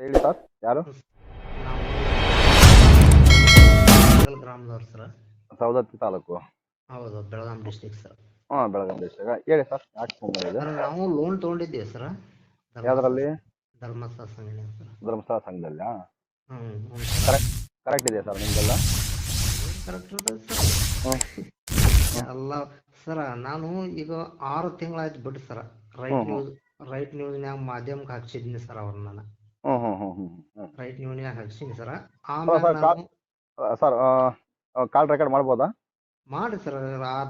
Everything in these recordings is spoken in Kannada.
ಹೇಳಿ ಸರ್ ಯಾರು? ಗ್ರಾಮದವ್ರು ಸರ್. ಸವದತ್ತಿ ತಾಲೂಕು. ಹೌದು ಬೆಳಗಾಂ ಡಿಸ್ಟ್ರಿಕ್ಟ್ ಸರ್. ಹಾಂ ಬೆಳಗಾಂ ಡಿಸ್ಟ್ರಿಕ್ಟ್ ಹೇಳಿ ಸರ್ ಯಾಕೆ ಫೋನ್ ನಾವು ಲೋನ್ ತೊಗೊಂಡಿದ್ದೀವಿ ಸರ್. ಯಾವ್ದ್ರಲ್ಲಿ? ಧರ್ಮಸ್ಥಳ ಸಂಘ ಸರ್. ಧರ್ಮಸ್ಥಳ ಸಂಘದಲ್ಲ ಕರೆಕ್ಟ್ ಕರೆಕ್ಟ್ ಇದೆ ಸರ್ ನಿಮಗೆಲ್ಲ ಕರೆಕ್ಟ್ ಸರ್. ಎಲ್ಲ ಸರ ನಾನು ಈಗ ಆರು ತಿಂಗಳಾಯ್ತು ಬಿಡ್ರಿ sir. Right news right news right ನ್ಯೂಸ್ನ್ಯಾಗ ಮಾಧ್ಯಮಕ್ಕೆ ಹಾಕ್ಸಿದ್ದೀನಿ ಸರ್ ಅವ್ರನ್ನ ನಾನು. ಹ್ಮ್ ಹ್ಮ್ ಹ್ಮ್ ಹ್ಞೂ ರೈಟ್ ನ್ಯೂಸ್ನ್ಯಾಗ ಹಾಕ್ಸಿನಿ ಸರ್ ಸರ್, ಆಮೇಲೆ ಸರ್, ಕಾಲ್ ರೆಕಾರ್ಡ್ ಮಾಡ್ಬೋದಾ? ಮಾಡಿ ಸರ್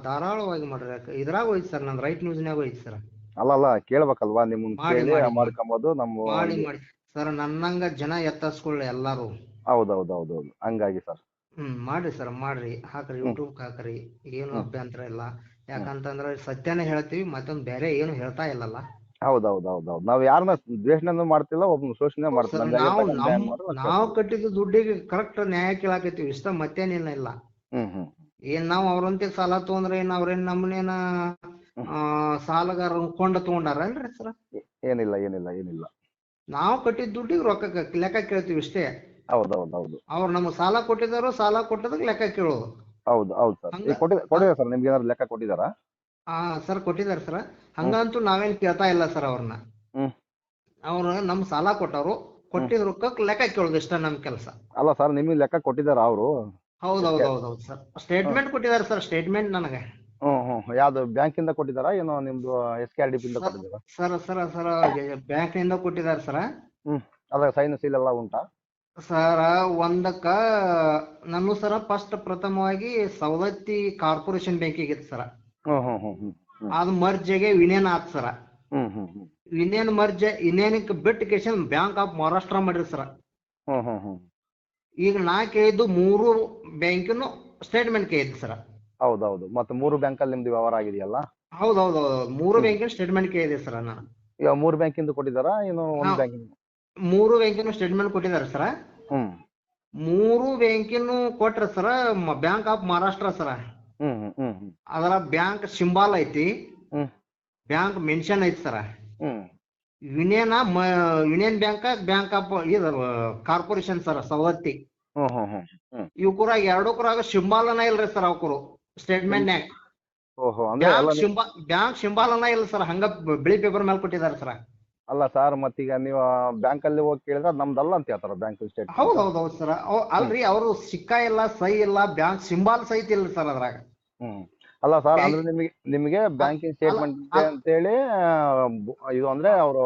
ಧಾರಾಳವಾಗಿ ಮಾಡ್ರಿ. ಯಾಕೆ ಇದ್ರಾಗ ಹೋಯ್ತು ಸರ್ ನಂದು ರೈಟ್ ನ್ಯೂಸ್ನ್ಯಾಗ ಹೋಯ್ತು ಸರ್. ಅಲ್ಲ ಅಲ್ಲ ಕೇಳ್ಬೇಕಲ್ವಾ ನಿಮ್ಮ ಮಾಡಿ, ಕೇಳಿ ಮಾಡಿ, ಮಾಡ್ಕೊಂಬೋದು ನಮ್ಮ ಮಾಡಿ ಮಾಡಿ. ಸರ್ ನನ್ನಂಗ ಜನ ಎತ್ತಸ್ಕೊಳ್ಳಿ ಎಲ್ಲಾರು. ಹೌದು ಹೌದು ಹೌದು ಹೌದು ಹಂಗಾಗಿ ಸರ್. ಹ್ಮ್ ಮಾಡ್ರಿ ಸರ್ ಮಾಡ್ರಿ. ಹಾಕ್ರಿ ಯೂಟ್ಯೂಬ್ ಹಾಕ್ರಿ. ಏನು ಹ್ಮ್. ಅಭ್ಯಂತರ ಇಲ್ಲ. ಯಾಕಂತಂದ್ರೆ ಸತ್ಯನೇ ಹೇಳ್ತೀವಿ ಮತ್ತೊಂದ್ ಬೇರೆ ಏನು ಹೇಳ್ತಾ ಇಲ್ಲಲ್ಲ. ಹೌದು ಹೌದ್ ಹೌದ್ ಹೌದ್ ನಾವ್ ಯಾರನ್ನ ದ್ವೇಷನೂ ಮಾಡ್ತಿಲ್ಲ ಒಬ್ಬ ಶೋಷಣೆ ಮಾಡ್ತಿಲ್ಲ. ನಾವು ಆಗಿರ್ತಕ್ಕಂಥ ನ್ಯಾಯ ಮಾಡೋದು ಅಷ್ಟೇ. ನಾವು ಕಟ್ಟಿದ ದುಡ್ಡಿಗೆ ಕರೆಕ್ಟ್ ನ್ಯಾಯ ಕೇಳಾಕತ್ತೀವಿ. ಇಷ್ಟ ಮತ್ತೇನಿಲ್ಲ ಇಲ್ಲ. ಹ್ಮ್ ಹ್ಮ್. ಏನ್ ನಾವು ಅವ್ರಂತೆ ಸಾಲ ತಗೊಂಡ್ರೆ ಏನ್ ಅವ್ರೇನ್ ನಮ್ಮನೇನ ಆ ಸಾಲಗಾರ ಕೊಂಡ ತಗೊಂಡಾರಲ್ರಿ ಸರ್? ಏನಿಲ್ಲ ಏನಿಲ್ಲ ಏನಿಲ್ಲ. ನಾವು ಕಟ್ಟಿದ ದುಡ್ಡಿಗೆ ರೊಕ್ಕ ಕ- ಲೆಕ್ಕ ಕೇಳ್ತೀವಿ ಇಷ್ಟೇ. ಹೌದ್ ಹೌದ್ ಹೌದು ಅವ್ರು ನಮ್ಗೆ ಸಾಲ ಕೊಟ್ಟಿದಾರೋ ಸಾಲ ಕೊಟ್ಟದಕ್ಕೆ ಲೆಕ್ಕ ಕೇಳೋದು. ಹೌದು ಹೌದು ಸರ್. ಹಂಗ- ಈಗ ಕೊಟ್ಟಿದ ಸರ್ ನಿಮ್ಗೆ ಏನಾದ್ರು ಲೆಕ್ಕ ಕೊಟ್ಟಿದ್ದಾರಾ ಆ ಸರ್ ಕೊಟ್ಟಿದ್ದಾರೆ ಸರ್. ಹಂಗಂತೂ ನಾವೇನ್ ಕೇಳ್ತಾ ಇಲ್ಲ ಸರ್ ಅವ್ರನ್ನ. ಅವ್ರ ನಮ್ ಸಾಲ ಕೊಟ್ಟವ್ರು. ಕೊಟ್ಟಿದ್ ರೊಕ್ಕಕ್ ಲೆಕ್ಕ ಕೇಳೋದು ಇಷ್ಟ ನಮ್ ಕೆಲಸ. ಅಲ್ಲ ಸರ್ ನಿಮಗೆ ಲೆಕ್ಕ ಕೊಟ್ಟಿದ್ದಾರೆ ಅವರು. ಹೌದ್ ಹೌದ್ ಹೌದ್ ಹೌದ್ ಸರ್. ಸ್ಟೇಟ್ಮೆಂಟ್ ಕೊಟ್ಟಿದ್ದಾರೆ ಸರ್ ಸ್ಟೇಟ್ಮೆಂಟ್ ನನಗೆ. ಹ್ಮ್ ಹ್ಮ್. ಯಾವ್ದು ಬ್ಯಾಂಕಿಂದ ಕೊಟ್ಟಿದಾರಾ ಏನೋ ನಿಮ್ದು ಎಸ್ ಕೆ ಆರ್ ಡಿ ಕೊಟ್ಟಿದ್ದಾರಾ? ಸರ್ ಸರ್ ಸರ್ ಬ್ಯಾಂಕ್ನಿಂದ ಕೊಟ್ಟಿದ್ದಾರೆ ಸರ್. ಅದ್ರ ಸೈನ್ ಸೀಲ್ ಎಲ್ಲ ಉಂಟಾ? ಸರ್ ಒಂದಕ್ಕ ನಾನು ಸರ ಫಸ್ಟ್ ಪ್ರಥಮವಾಗಿ ಸವದತ್ತಿ ಕಾರ್ಪೊರೇಷನ್ ಬ್ಯಾಂಕಿಗೆ ಇತ್ತು ಸರ್. ಹ್ಮ್ ಹ್ಮ್ ಹ್ಮ್ ಹ್ಮ್ ಹ್ಮ್. ಅದು ಮರ್ಜೆಗೆ ವಿನೇನ್ ಆತ್ ಸರ. ವಿನೇನ್ ಮರ್ಜೆ ಇನ್ನೇನಕ್ ಬಿಟ್ಟು ಕೇಶನ್ ಬ್ಯಾಂಕ್ ಆಫ್ ಮಹಾರಾಷ್ಟ್ರ ಮಾಡಿರಿ ಸರ್. ಈಗ ನಾ ಕೇಳಿದ್ದು ಮೂರು ಬ್ಯಾಂಕಿನ ಸ್ಟೇಟ್ಮೆಂಟ್ ಕೇಳಿದ್ದು ಸರ್. ಹೌದೌದು. ಹೌದು ಮತ್ತೆ ಮೂರು ಬ್ಯಾಂಕಲ್ಲಿ ನಿಮ್ದು ವ್ಯವಹಾರ ಆಗಿದೆಯಲ್ಲ? ಹೌದೌದು ಹೌದು ಹೌದು ಮೂರು ಬ್ಯಾಂಕಿನ ಸ್ಟೇಟ್ಮೆಂಟ್ ಕೇಳಿದೆ ಸರ್ ನಾನು. ಈಗ ಮೂರು ಬ್ಯಾಂಕಿಂದ ಕೊಟ್ಟಿದ್ದಾರಾ? ಏನು ಒಂದು. ಬ್ಯಾಂಕಿಂದ? ಮೂರು ಬ್ಯಾಂಕಿನ ಸ್ಟೇಟ್ಮೆಂಟ್ ಕೊಟ್ಟಿದ್ದಾರೆ ಸರ್. ಹ್ಮ್. ಮೂರು ಬ್ಯಾಂಕಿನ ಕೊಟ್ರ sir bank of Maharashtra sir. ಅದರ ಬ್ಯಾಂಕ್ ಸಿಂಬಾಲ್ ಐತಿ. ಬ್ಯಾಂಕ್ ಮೆನ್ಷನ್ ಐತಿ sir. Union union bank bank of ಇದು ಕಾರ್ಪೊರೇಷನ್ ಸರ್ ಸವತ್ತಿ ಹ್ಮ್ ಎರಡಕ್ಕೂರಾಗ ಸಿಂಬಾಲ್ ಅನ್ನ ಇವಕುರಾಗ ಇಲ್ರಿ ಸರ್ ಅವಕರು. ಅಂದ್ರೆ ಬ್ಯಾಂಕ್ ಸಿಂಬಾಲ್ ಸಿಂಬಾ ಬ್ಯಾಂಕ್ ಸಿಂಬಾಲನ ಇಲ್ಲ ಸರ್ ಹಂಗ ಬಿಳಿ ಪೇಪರ್ ಮೇಲೆ ಕೊಟ್ಟಿದ್ದಾರೆ ಸರ್. ಅಲ್ಲ ಸರ್ ಮತ್ತೀಗ ನೀವು ಬ್ಯಾಂಕಲ್ಲಿ ಹೋಗಿ ಕೇಳಿದ್ರೆ ಅದ್ ನಮ್ದಲ್ಲ ಅಂತ ಹೇಳ್ತಾರ ಬ್ಯಾಂಕ್ ಸ್ಟೇಟ್ ಹೌದ್ ಹೌದ್ ಹೌದ್ ಸರ್ ಅಲ್ರಿ ಅವರು ಸಿಕ್ಕ ಇಲ್ಲ ಸೈ ಇಲ್ಲ ಬ್ಯಾಂಕ್ ಸಿಂಬಾಲ್ ಸಹಿತ ಇಲ್ಲ ಸರ್ ಅದ್ರಾಗ. ಹ್ಮ್. ಅಲ್ಲ ಸರ್ ಅಂದ್ರೆ ನಿಮಗೆ ನಿಮಗೆ ಬ್ಯಾಂಕಿಂಗ್ ಸ್ಟೇಟ್ಮೆಂಟ್ ಅಂತ ಹೇಳಿ ಇದು ಅಂದ್ರೆ ಅವರು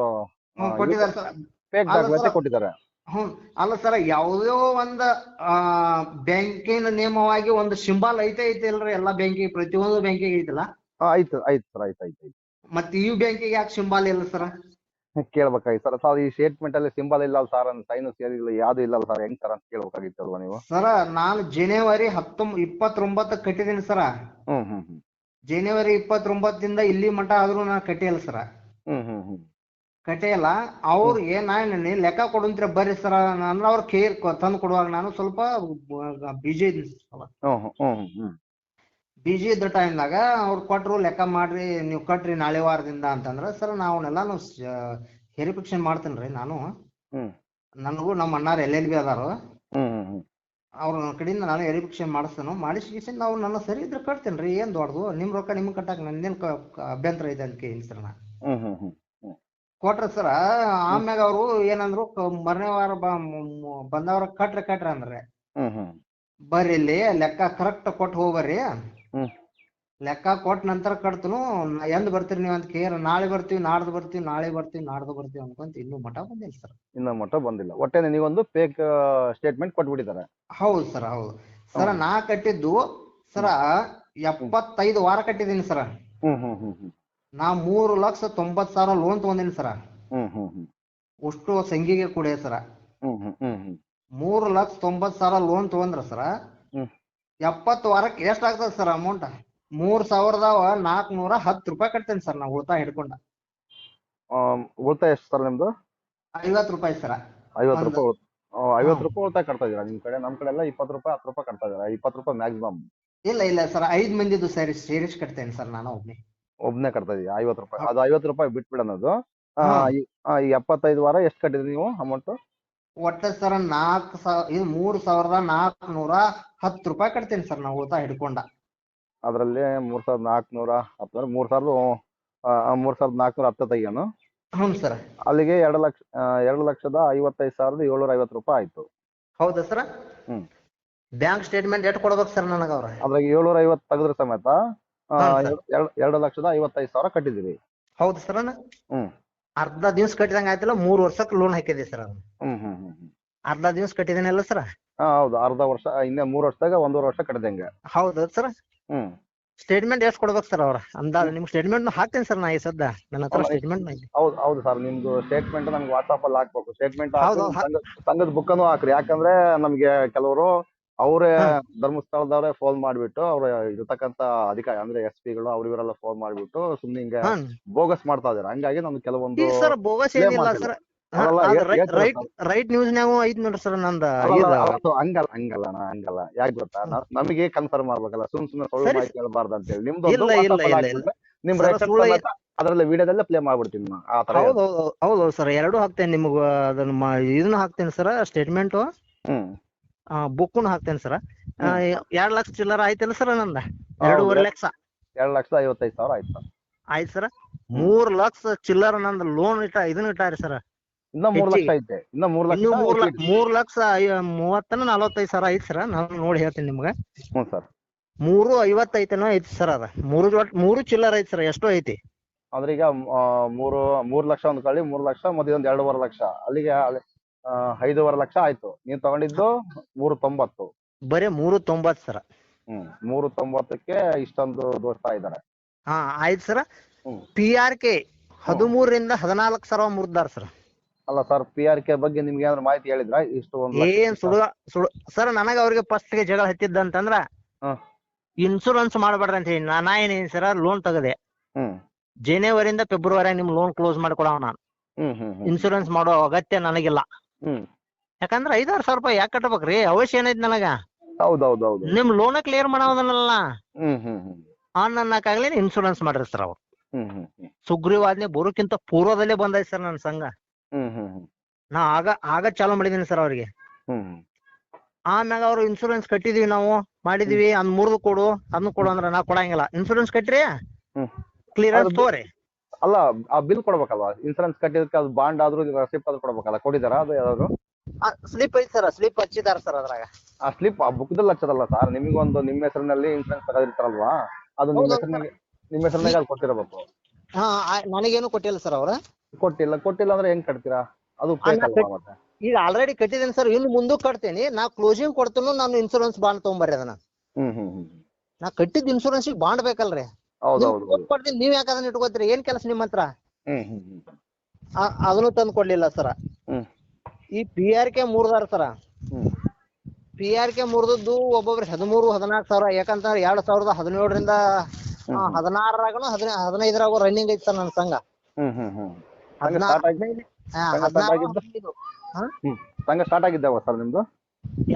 ಕೊಟ್ಟಿದ್ದಾರೆ ಸರ್ ಫೇಕ್ ದಾಖಲಾತಿ. ಕೊಟ್ಟಿದ್ದಾರೆ. ಹ್ಮ್. ಅಲ್ಲ ಸರ್ ಯಾವುದೋ ಒಂದು ಆ ಬ್ಯಾಂಕಿನ ನಿಯಮವಾಗಿ ಒಂದು ಸಿಂಬಾಲ್ ಐತೆ ಐತೆ ಇಲ್ರಿ ಎಲ್ಲಾ ಬ್ಯಾಂಕಿಗೆ ಪ್ರತಿಯೊಂದು ಬ್ಯಾಂಕಿಗೆ ಐತಲ್ಲ? ಆಯ್ತು ಆಯ್ತು ಸರ್ ಆಯ್ತು ಆಯ್ತು ಆಯ್ತು ಮತ್ ಈ ಬ್ಯಾಂಕಿಗೆ ಯಾಕೆ ಸಿಂಬಾಲ್ ಇಲ್ಲ ಸರ್ ಕೇಳ್ಬೇಕಾಗಿತ್ತು ಸರ್. ಸರ್ ಈ ಸ್ಟೇಟ್ಮೆಂಟ್ ಅಲ್ಲಿ ಸಿಂಬಲ್ ಇಲ್ಲ ಸರ್ ಸೈನ್ ಇಲ್ಲ ಯಾವ್ದು ಇಲ್ಲ ಸರ್ ಹೆಂಗ್ ಸರ್ ಅಂತ ಕೇಳ್ಬೇಕಾಗಿತ್ತಲ್ವಾ ನೀವು? ಸರ ನಾನು ಜನವರಿ ಹತ್ತೊಂಬ ಇಪ್ಪತ್ತೊಂಬತ್ತ ಕಟ್ಟಿದ್ದೀನಿ ಸರ. ಹ್ಮ್ ಹ್ಮ್ ಹ್ಮ್. ಜನವರಿ ಇಪ್ಪತ್ತೊಂಬತ್ತಿಂದ ಇಲ್ಲಿ ಮಠ ಆದ್ರೂ ನಾನು ಕಟ್ಟಿಯಲ್ಲ ಸರ. ಹ್ಮ್ ಹ್ಮ್ ಹ್ಮ್. ಕಟ್ಟಿಲ್ಲ ಅವ್ರಿಗೆ ನಾನು ಲೆಕ್ಕ ಕೊಡಂತ್ರ ಬರ್ರಿ ಸರ. ಅಂದ್ರೆ ಅವ್ರ ಕೇರ್ ತಂದು ಕೊಡುವಾಗ ನಾನು ಸ್ವಲ್ಪ ಬಿಜಿ ಇದ್ದೀನಿ ಹ್ಮ್ ಹ್ಮ್ ಹ್ಮ್ ಹ್ಮ್. ಬಿಜಿ ಇದ್ದ ಟೈಮ್ದಾಗ ಅವ್ರು ಕೊಟ್ರು ಲೆಕ್ಕ ಮಾಡ್ರಿ ನೀವು ಕಟ್ರಿ ನಾಳೆ ವಾರದಿಂದ ಅಂತಂದ್ರೆ ಸರ್ ನಾವನ್ನೆಲ್ಲಾನು ವೆರಿಫಿಕೇಶನ್ ಮಾಡ್ತೀನಿ ರೀ ನಾನು. ನನಗೂ ನಮ್ಮ ಅಣ್ಣಾರು ಎಲ್ ಎಲ್ ಬಿ ಅದಾರು. ಅವ್ರ ಕಡೆಯಿಂದ ನಾನು ವೆರಿಫಿಕೇಶನ್ ಮಾಡಿಸ್ತೇನೆ. ಮಾಡಿಸಿ ನಾವು ನನ್ನ ಸರಿ ಇದ್ರೆ ಕಟ್ತೇನ್ರಿ ಏನ್ ಏನು ದೊಡ್ಡದು? ನಿಮ್ಮ ರೊಕ್ಕ ನಿಮ್ಗೆ ಕಟ್ಟಾಕ ನನ್ನೇನು ಅಭ್ಯಂತರ ಇದೆ ಅಂತ ಕೇಳಿ ಸರ್ ನಾ ಕೊಟ್ರ ಸರ ಆಮ್ಯಾಗ ಅವರು ಏನಂದ್ರು ಮರನೇ ವಾರ ಬಂದವ್ರ ಕಟ್ರಿ ಕಟ್ರಿ ಅಂದ್ರೆ. ಬರ್ರಿ ಇಲ್ಲಿ ಲೆಕ್ಕ ಕರೆಕ್ಟ್ ಕೊಟ್ಟು ಹೋಗ್ಬರ್ರಿ. ಹ್ಮ್. ಲೆಕ್ಕ ಕೊಟ್ಟ ನಂತರ ಕಟ್ತನು ಎಂದ್ ಬರ್ತೀರಿ ನೀವು ಅಂತ ಕೇರ್ ನಾಳೆ ಬರ್ತೀವಿ ನಾಡ್ದು ಬರ್ತೀವಿ ನಾಳೆ ಬರ್ತೀವಿ ನಾಡ್ದು ಬರ್ತೀವಿ ಅನ್ಕೊಂತ ಇನ್ನೂ ಮಠ ಬಂದಿಲ್ಲ ಸರ್. ಇನ್ನ ಮಠ ಬಂದಿಲ್ಲ. ಒಟ್ಟೆ ನೀವೊಂದು ಫೇಕ್ ಸ್ಟೇಟ್ಮೆಂಟ್ ಕೊಟ್ಬಿಟ್ಟಿದ್ದಾರೆ ಹೌದು ಸರ್ ಹೌದು. ಸರ ನಾ ಕಟ್ಟಿದ್ದು ಸರ ಎಪ್ಪತ್ತೈದು ವಾರ ಕಟ್ಟಿದ್ದೀನಿ ಸರ. ಹ್ಮ್ ಹ್ಮ್ ಹ್ಮ್ ಹ್ಮ್. ನಾ ಮೂರು ಲಕ್ಷ ತೊಂಬತ್ ಸಾವಿರ ಲೋನ್ ತಗೊಂಡಿನಿ ಸರ. ಹ್ಮ್ ಹ್ಮ್ ಹ್ಮ್. ಅಷ್ಟು ಸಂಘಿಗೆ ಕೂಡ ಸರ. ಹ್ಮ್ ಹ್ಮ್ ಹ್ಮ್ ಹ್ಮ್. ಮೂರು ಲಕ್ಷ ತೊಂಬತ್ ಸಾವಿರ ಲೋನ್ ತಗೊಂಡ್ರ ಸರ ಹ್ಮ್. ಎಪ್ಪತ್ತು ವಾರಕ್ಕೆ ಎಷ್ಟ್ ಆಗ್ತದ ಸರ್ ಅಮೌಂಟ್ ಮೂರ್ ಸಾವಿರದ ನಾಲ್ಕನೂರ ಹತ್ತು ರೂಪಾಯಿ ಕಟ್ತೇನೆ ಸರ್ ನಾ ಉಳಿತಾಯ ಹಿಡ್ಕೊಂಡ. ಉಳಿತಾಯ ಎಷ್ಟು ಸರ್ ನಿಮ್ದು? ಐವತ್ತು ರೂಪಾಯಿ ಸರ್. ಐವತ್ತು ರೂಪಾಯಿ ಐವತ್ತು. ರೂಪಾಯಿ ಉಳಿತಾಯ ಕಟ್ತಾ ಇದೀರಾ ನಿಮ್ ಕಡೆ? ನಮ್ ಕಡೆ ಎಲ್ಲ ಇಪ್ಪತ್ತು ರೂಪಾಯಿ ಹತ್ತು ರೂಪಾಯಿ ಕಟ್ತಾ ಇದೀರಾ ಇಪ್ಪತ್ತು ರೂಪಾಯಿ ಮ್ಯಾಕ್ಸಿಮಮ್ ಇಲ್ಲ ಇಲ್ಲ ಸರ್ ಐದ್ ಮಂದಿದು ಸೇರಿ ಸೇರಿಸಿ ಕಟ್ತೇನೆ ಸರ್ ನಾನು ಒಬ್ನೇ. ಒಬ್ನೇ ಕಟ್ತಾ ಇದೀಯ? ಐವತ್ತು ರೂಪಾಯಿ. ಅದು ಐವತ್ತು ರೂಪಾಯಿ ಬಿಟ್ಬಿಡೋದು. ಎಪ್ಪತ್ತೈದು ವಾರ ಎಷ್ಟು ಕಟ್ಟಿದ್ರಿ ನೀವು ಅಮೌಂಟ್ ಒಟ್ಟ ಸರ್ ನಾಲ್ಕು ಸಾವಿರ ಇದು ಮೂರು ಸಾವಿರದ ನಾಲ್ಕುನೂರ ಹತ್ತು ರೂಪಾಯಿ ಕಟ್ತೀನಿ ಸರ್ ನಾವು ಉಳಿತಾಯ ಹಿಡ್ಕೊಂಡ. ಅದರಲ್ಲಿ ಮೂರ್ ಸಾವಿರದ ನಾಲ್ಕುನೂರ ಹತ್ತು ಮೂರ್ ಸಾವಿರದ ಮೂರ್ ಸಾವಿರದ ನಾಲ್ಕುನೂರ ಹತ್ತು ತೆಗಿಯೋನು. ಹ್ಞೂ ಸರ್. ಅಲ್ಲಿಗೆ ಎರಡು ಲಕ್ಷ ಎರಡು ಲಕ್ಷದ ಐವತ್ತೈದು ಸಾವಿರದ ಏಳ್ನೂರ ಐವತ್ತು ರೂಪಾಯಿ ಆಯ್ತು. ಹೌದಾ ಸರ್? ಹ್ಮ್. ಬ್ಯಾಂಕ್ ಸ್ಟೇಟ್ಮೆಂಟ್ ಎಷ್ಟು ಕೊಡ್ಬೇಕು ಸರ್ ನನಗೆ ಅವ್ರ? ಅದ್ರಾಗ ಏಳ್ನೂರ ಐವತ್ತು ತೆಗೆದ್ರ ಸಮೇತ ಆ, ಎರಡ್- ಎರಡು ಲಕ್ಷದ ಐವತ್ತೈದು ಸಾವಿರ ಕಟ್ಟಿದ್ದೀರಿ ಹೌದು ಸರ್ ಹ್ಮ್. ಅರ್ಧ ದಿವ್ಸ ಕಟ್ಟಿದಂಗ ಆಯ್ತಲ್ಲ ಮೂರ್ ವರ್ಷಕ್ಕೆ ಲೋನ್ ಹಾಕಿದೆ ಸರ್ ಅದು ಹ್ಮ್ ಹ್ಮ್ ಹ್ಮ್ ಹ್ಮ್. ಅರ್ಧ ದಿವ್ಸ ಕಟ್ಟಿದೇನಲ್ಲ ಸರ್? ಹಾ ಹೌದು ಅರ್ಧ ವರ್ಷ ಇನ್ನ ಮೂರ್ ವರ್ಷದಾಗ ಒಂದೂವರೆ ವರ್ಷ ಕಟ್ಟದಂಗ. ಹೌದು ಸರ್. ಹ್ಮ್. ಸ್ಟೇಟ್ಮೆಂಟ್ ಎಷ್ಟು ಕೊಡ್ಬೇಕು ಸರ್ ಅವ್ರ? ಅಂದಾಜು ನಿಮ್ಗೆ ಸ್ಟೇಟ್ಮೆಂಟ್ ಹಾಕ್ತೇನೆ ಸರ್ ನಾ ಈ ಸದ್ದ. ನನ್ನ ಹತ್ರ ಹೌದಾ? ಸ್ಟೇಟ್ಮೆಂಟ್ ಹೌದು ಹೌದು ಸರ್ ನಿಮ್ದು ಸ್ಟೇಟ್ಮೆಂಟ್ ನಮ್ಗೆ ವಾಟ್ಸಪ್ ಅಲ್ಲಿ ಹಾಕ್ಬೇಕು. ಸ್ಟೇಟ್ಮೆಂಟ್ ಹೌದು, ಹೌದು. ಸಂಘದ ಬುಕ್ ಅನ್ನು ಹಾಕ್ರಿ. ಯಾಕಂದ್ರೆ ನಮ್ಗೆ ಕೆಲವರು ಅವರೇ ಧರ್ಮಸ್ಥಳದವ್ರೆ ಫೋನ್ ಮಾಡ್ಬಿಟ್ಟು ಅವ್ರ ಇರತಕ್ಕಂತ ಅಧಿಕಾರಿ ಅಂದ್ರೆ ಎಸ್ ಪಿಗಳು ಅವ್ರ ಇವರೆಲ್ಲ ಫೋನ್ ಮಾಡ್ಬಿಟ್ಟು ಸುಮ್ನೆ ಹಿಂಗೆ ಬೋಗಸ್ ಮಾಡ್ತಾ ಇದಾರೆ. ಹಂಗಾಗಿ ನಮ್ಗೆ ಕೆಲವೊಂದು ಸರ್ ಬೋಗಸ್ ಏನಿಲ್ಲ ಸರ್. ರೈಟ್ ನ್ಯೂಸ್ನ್ಯಾಗೂ ಐತ್ ನೋಡ್ರಿ ಸರ್ ನಂದ. ಹಂಗಲ್ಲ ಹಂಗಲ್ಲ ಹಂಗಲ್ಲ. ಯಾಕೆ ಗೊತ್ತಾ? ನಮಗೆ ಕನ್ಫರ್ಮ್ ಮಾಡ್ಬೇಕಲ್ಲ ಸುಮ್ ಸುಮ್ನೆ ಸುಳ್ಳು. ಮಾಹಿತಿ ಹೇಳ್ಬಾರ್ದು ಅಂತ ಹೇಳಿ ನಿಮ್ದು. ನಿಮ್ ಅದ್ರಲ್ಲಿ ವಿಡಿಯೋದಲ್ಲೇ ಪ್ಲೇ ಮಾಡ್ಬಿಡ್ತೀನಿ ಹೌದು ಹೌದು ಸರ್ ಎರಡು ಹಾಕ್ತೇನೆ ನಿಮ್ಗ ಅದನ್ನ ಇದನ್ನ ಹಾಕ್ತೇನೆ ಸರ್ ಸ್ಟೇಟ್ಮೆಂಟ್ ಹ್ಮ್. ಬುಕ್ನು ಹಾಕ್ತೇನೆ ಸರ್. ಎರಡ್ ಲಕ್ಷ ಚಿಲ್ಲರ ಆಯ್ತಲ್ಲ ಸರ್ ನಂದ? ಎರಡೂವರೆ ಲಕ್ಷ. ಎರಡ್ ಲಕ್ಷದ ಐವತ್ತೈದು ಸಾವಿರ ಆಯ್ತು ಸರ್. ಆಯ್ತು ಸರ್. ಮೂರ್ ಲಕ್ಷ ಚಿಲ್ಲರ ನಂದು ಲೋನ್ ಇಟ್ಟ ಇದನ್ನ ಇಟ್ಟಾರಿ ಸರ್. ಇನ್ನ ಮೂರ್ ಲಕ್ಷ. ಐತೆ ಇನ್ನ ಮೂರ್ ಲಕ್ಷ ಇನ್ನು ಮೂರ್ ಲಕ್ಷ ಮೂರ್ ಲಕ್ಷ ಮೂವತ್ತನ ನಲವತ್ತೈದು ಸಾವಿರ ಐತಿ ಸರ್. ನಾನು ನೋಡಿ ಹೇಳ್ತೀನಿ ನಿಮ್ಗೆ. ಹ್ಞೂ ಸರ್. ಮೂರು ಐವತ್ತೈತನೋ ಐತಿ ಸರ್ ಅದ. ಮೂರು ಒಟ್ ಮೂರು ಚಿಲ್ಲರ ಐತಿ ಸರ್ ಎಷ್ಟು ಐತಿ. ಅಂದ್ರೆ ಈಗ ಮೂರು ಮೂರ್ ಲಕ್ಷ ಒಂದ್ ಕಳಿ ಮೂರ್ ಲಕ್ಷ ಮತ್ತೆ ಇದೊಂದ್ ಎರಡೂವರೆ ಲಕ್ಷ. ಅಲ್ಲಿಗೆ ಐದೂವರೆ ಲಕ್ಷ ಆಯ್ತು. ನೀವ್ ತಗೊಂಡಿದ್ದು ಮೂರು ತೊಂಬತ್ತು ಬರೀ ಮೂರು ತೊಂಬತ್ತು ಸರ್. ಹ್ಮ್ ಮೂರು ತೊಂಬತ್ತಕ್ಕೆ ಇಷ್ಟೊಂದು ದೋಸ್ತ ಇದ್ದಾರೆ. ಹಾ ಆಯ್ತು ಸರ್. ಹ್ಮ್. ಪಿ ಆರ್ ಕೆ ಹದಿಮೂರರಿಂದ ಹದಿನಾಲ್ಕು ಮುರಿದಾರ ಸರ್. ಅಲ್ಲ ಸರ್ ಪಿ ಆರ್ ಕೆ ಬಗ್ಗೆ ನಿಮ್ಗೆ ಏನಾದ್ರು ಮಾಹಿತಿ ಹೇಳಿದ್ರ? ಇಷ್ಟು ಒಂದ್ ಏನ್ ಸುಡುಗ ಸುಡು ಸರ್ ನನಗ ಅವ್ರಿಗೆ ಫಸ್ಟ್ಗೆ ಜಗಳ ಹತ್ತಿದ್ದಂತಂದ್ರ ಅಂತಂದ್ರ ಇನ್ಶೂರೆನ್ಸ್ ಮಾಡ್ಬೇಡ್ರಿ ಅಂತ ಹೇಳಿ. ನಾ ಏನೇನ್ ಸರ್ ಲೋನ್ ತಗದೆ. ಹ್ಮ್. ಜನವರಿಯಿಂದ ಫೆಬ್ರವರಿ ನಿಮ್ ಲೋನ್ ಕ್ಲೋಸ್ ಮಾಡ್ಕೊಡವ ನಾನು. ಹ್ಮ್ ಹ್ಮ್ ಹ್ಮ್. ಇನ್ಶೂರೆನ್ಸ್ ಮಾಡೋ ಅಗತ್ಯ ನನಗಿಲ್ಲ. ಹ್ಮ್. ಯಾಕಂದ್ರ ಐದಾರು ಸಾವಿರ ರೂಪಾಯಿ ಯಾಕೆ ಕಟ್ಟಬೇಕ್ರಿ ಅವಶ್ಯ ಏನೈತಿ ನನಗ? ಹೌದೌದೌದು. ಹೌದು ನಿಮ್ ಲೋನ್ ಕ್ಲಿಯರ್ ಮಾಡೋದನ್ನಲ್ಲ ಹ್ಮ್ ಹ್ಮ್ ಇನ್ಶೂರೆನ್ಸ್ ಮಾಡ್ರಿ ಸರ್ ಅವ್ರು. ಹ್ಮ್ ಹ್ಮ್ ಹ್ಮ್. ಸುಗ್ರೀವಾಜ್ಞೆ ಬರೋಕ್ಕಿಂತ ಪೂರ್ವದಲ್ಲೇ ಬಂದೈತಿ ಸರ್ ನನ್ನ ಸಂಘ. ಹ್ಮ್ ಹ್ಮ್ ಹ್ಮ್. ನಾ ಆಗ ಆಗ ಚಾಲೂ ಮಾಡಿದೀನಿ ಸರ್ ಅವ್ರಿಗೆ. ಹ್ಮ್ ಹ್ಮ್. ಆಮ್ಯಾಗ ಅವ್ರು ಇನ್ಶೂರೆನ್ಸ್ ಕಟ್ಟಿದೀವಿ ನಾವು ಮಾಡಿದೀವಿ ಅದ್ ಮುರಿದು ಕೊಡು ಅದನ್ನ ಕೊಡು ಅಂದ್ರೆ ನಾ ಕೊಡಂಗಿಲ್ಲ. ಇನ್ಶೂರೆನ್ಸ್ ಕಟ್ಟ್ರಿ? ಹ್ಮ್. ಕ್ಲಿಯರೆನ್ಸ್ ತಗೋರಿ. ಅಲ್ಲ ಆ ಬಿಲ್ ಕೊಡ್ಬೇಕಲ್ವಾ? ಇನ್ಸೂರೆನ್ಸ್ ಕಟ್ಟಿದಕ್ಕೆ ಅದು ಬಾಂಡ್ ಆದ್ರೂ ಸ್ಲಿಪ್ ಆದ್ರೂ ಕೊಡ್ಬೇಕಲ್ಲ? ಕೊಟ್ಟಿದಾರ ಅದು ಯಾವ್ದಾದ್ರು? ಸ್ಲಿಪ್ ಐತಿ ಸರ್ ಸ್ಲಿಪ್ ಹಚ್ಚಿದಾರ ಸರ್ ಅದ್ರಾಗ. ಆ ಸ್ಲಿಪ್ ಆ ಬುಕ್ದಲ್ಲಿ ಹಚ್ಚದಲ್ಲ ಸರ್ ನಿಮಗೊಂದು ನಿಮ್ಮ ಹೆಸರಿನಲ್ಲಿ ಇನ್ಸೂರೆನ್ಸ್ ತಗೊಂಡಿರ್ತಾರಲ್ವಾ ಅದು ನಿಮ್ಮ ಹೆಸರಿನಲ್ಲಿ ಹೆಸರಿನಾಗೆ ನಿಮ್ಮ ಹೆಸರಿನಾಗ ಅದು ಕೊಟ್ಟಿರಬೇಕು. ಹಾ ನನಗೆ ನನಗೇನು ಕೊಟ್ಟಿಲ್ಲ ಸರ್ ಅವ್ರ. ಕೊಟ್ಟಿಲ್ಲ ಕೊಟ್ಟಿಲ್ಲ ಅಂದ್ರೆ ಹೆಂಗ್ ಕಟ್ತೀರಾ? ಅದು ಮತ್ತೆ? ಈಗ ಆಲ್ರೆಡಿ ಕಟ್ಟಿದ್ದೀನಿ ಸರ್ ಇನ್ನು ಮುಂದೆ ಕಟ್ತೀನಿ. ನಾ ಕ್ಲೋಸಿಂಗ್ ಕೊಡ್ತೀನಿ ನಾನು ಇನ್ಶೂರೆನ್ಸ್ ಬಾಂಡ್ ತಗೊಂಬರ್ರಿ ಅದನ್ನ. ಹ್ಮ್ ಹ್ಮ್ ಹ್ಮ್. ನಾ ಕಟ್ಟಿದ್ ಇನ್ಶೂರೆನ್ಸ್ ಬಾಂಡ್ ಬೇಕಲ್ರಿ. ಹೌದು ನಿಮ್ಗ್ ಹೌದು ಕೊಟ್ ಕೊಡ್ತೀನಿ ನೀವ್ ಯಾಕೆ ಅದನ್ನ ಇಟ್ಕೋತೀರಿ? ಏನ್ ಕೆಲಸ ನಿಮ್ಮ ಹತ್ರ? ಅದನ್ನು ತಂದು ಕೊಡ್ಲಿಲ್ಲ ಸರ್ ಈ ಪಿ ಆರ್ ಕೆ ಮೂರ್ದಾರ ಸರ್. ಪಿ ಆರ್ ಕೆ ಮೂರ್ದದ್ದು ಒಬ್ಬೊಬ್ರು ಹದಿಮೂರು ಹದಿನಾಲ್ಕು ಸಾವಿರ ಯಾಕಂತಂದ್ರೆ ಎರಡ್ ಸಾವಿರದ ಹದಿನೇಳರಿಂದ. ಹದಿನಾರರಾಗನು ಹದಿನೈ ಹದಿನೈದರಾಗ ರನ್ನಿಂಗ್ ಐತಿ ಸರ್ ನನ್ನ ಸಂಘ. ಸಂಘ ಸ್ಟಾರ್ಟ್ ಆಗಿದ್ದಾವ ಸರ್ ನಿಮ್ದು?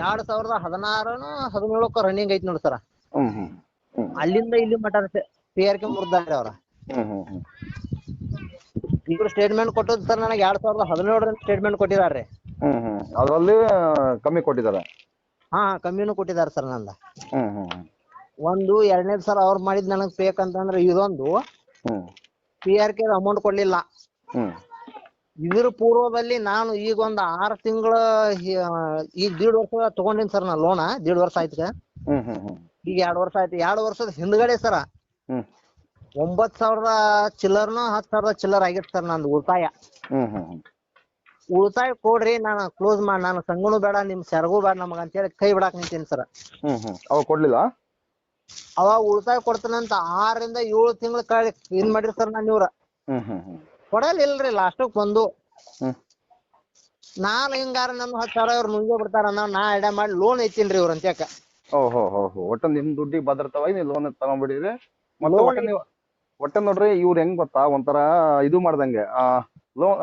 ಎರಡ್ ಸಾವಿರದ ಹದಿನಾರನು ಹದಿನೇಳಕ್ಕ ರನ್ನಿಂಗ್ ಐತಿ ನೋಡಿ ಸರ್. ಅಲ್ಲಿಂದ ಇಲ್ಲಿ ಮಟ ಪಿ ಆರ್ ಕೆ ಮುರ್ದಾರಿ ಅವ್ರ ಇವ್ರು ಸ್ಟೇಟ್ಮೆಂಟ್ ಕೊಟ್ಟದ್ ಸರ್ ನನಗೆ ಎರಡ್ ಸಾವಿರದ ಹದಿನೇಳರಿಂದ ಸ್ಟೇಟ್ಮೆಂಟ್ ಕೊಟ್ಟಿದಾರ್ರಿ. ಹ್ಮ್ ಹ್ಮ್. ಅದರಲ್ಲಿ ಕಮ್ಮಿ ಕೊಟ್ಟಿದ್ದಾರೆ ಹಾ ಕಮ್ಮಿನೂ ಕೊಟ್ಟಿದಾರ ಸರ್ ನಂದ. ಹ್ಮ್ ಒಂದು ಎರಡನೇದು ಸರ್ ಅವ್ರು ಮಾಡಿದ್ ನನಗ್ ಅಂತಂದ್ರೆ ಇದೊಂದು. ಹ್ಮ್. ಪಿ ಆರ್ ಕೆ ಅಮೌಂಟ್ ಕೊಡ್ಲಿಲ್ಲ. ಹ್ಮ್. ಇದ್ರ ಪೂರ್ವದಲ್ಲಿ ನಾನು ಈಗ ಒಂದ್ ಆರು ತಿಂಗಳ ಈಗ ದೀಡ್ ವರ್ಷ ತಗೊಂಡಿನಿ ಸರ್ ನಾ ಲೋನ ದೀಡ್ ವರ್ಷ ಆಯ್ತು ಹ್ಮ್ ಹ್ಮ್ ಹ್ಮ್. ಈಗ ಎರಡ್ ವರ್ಷ ಆಯ್ತು. ಎರಡ್ ವರ್ಷದ ಹಿಂದ್ಗಡೆ ಸರ ಹ್ಮ್. ಒಂಬತ್ ಸಾವಿರದ ಚಿಲ್ಲರ್ನು ಹತ್ತ್ ಸಾವಿರದ ಚಿಲ್ಲರ್ ಆಗಿತ್ತು ಸರ್ ನಂದು ಉಳಿತಾಯ. ಹ್ಮ್ ಹ್ಮ್ ಹ್ಮ್. ಉಳಿತಾಯ ಕೊಡ್ರಿ ನಾನು ಕ್ಲೋಸ್ ಮಾಡಿ ನಾನು ಸಂಗನು ಬೇಡ ನಿಮ್ ಸೆರಗೂ ಬೇಡ ನಮಗ ಅಂತೇಳಿ ಕೈ ಬಿಡಾಕ್ ನಿಂತೀನಿ ಸರ್. ಹ್ಮ್ ಹ್ಮ್. ಅವಾಗ ಕೊಡ್ಲಿಲ್ಲ? ಅವಾಗ ಉಳಿತಾಯ ಕೊಡ್ತಾನಂತ ಆರರಿಂದ ಏಳು ತಿಂಗಳ ಕಳೆ ಏನ್ ಮಾಡಿರಿ ಸರ್ ನಾನು ಇವ್ರ. ಹ್ಮ್ ಹ್ಮ್ ಹ್ಮ್. ಕೊಡಲ್ಲ ಇಲ್ರಿ ಲಾಸ್ಟಕ್ ಬಂದು. ಹ್ಮ್. ನಾನ್ ಹಿಂಗಾರ ನನ್ ಹತ್ತ್ ಸಾವಿರ ಇವ್ರು ನುಂಗೇ ಬಿಡ್ತಾರ ಅನ್ನೋ ನಾ ಐಡಿಯಾ ಮಾಡಿ ಲೋನ್ ಐತಿನ್ರಿ ಇವ್ರ ಅಂತ್ಯಾಕ ಓಹೋ ಹೋ ಹೋ. ಒಟ್ಟ ನಿಮ್ ದುಡ್ಡಿಗೆ ಭದ್ರತವಾಗಿ ನೀವು ಲೋನ್ ತಗೊಂಡ್ಬಿಟ್ಟಿರಿ ಮತ್ತೆ ಒಟ್ಟ ನೀವು ಒಟ್ಟ ನೋಡ್ರಿ ಇವ್ರು ಹೆಂಗ್ ಗೊತ್ತಾ? ಒಂಥರ ಇದು ಮಾಡ್ದಂಗೆ. ಆ ಲೋನ್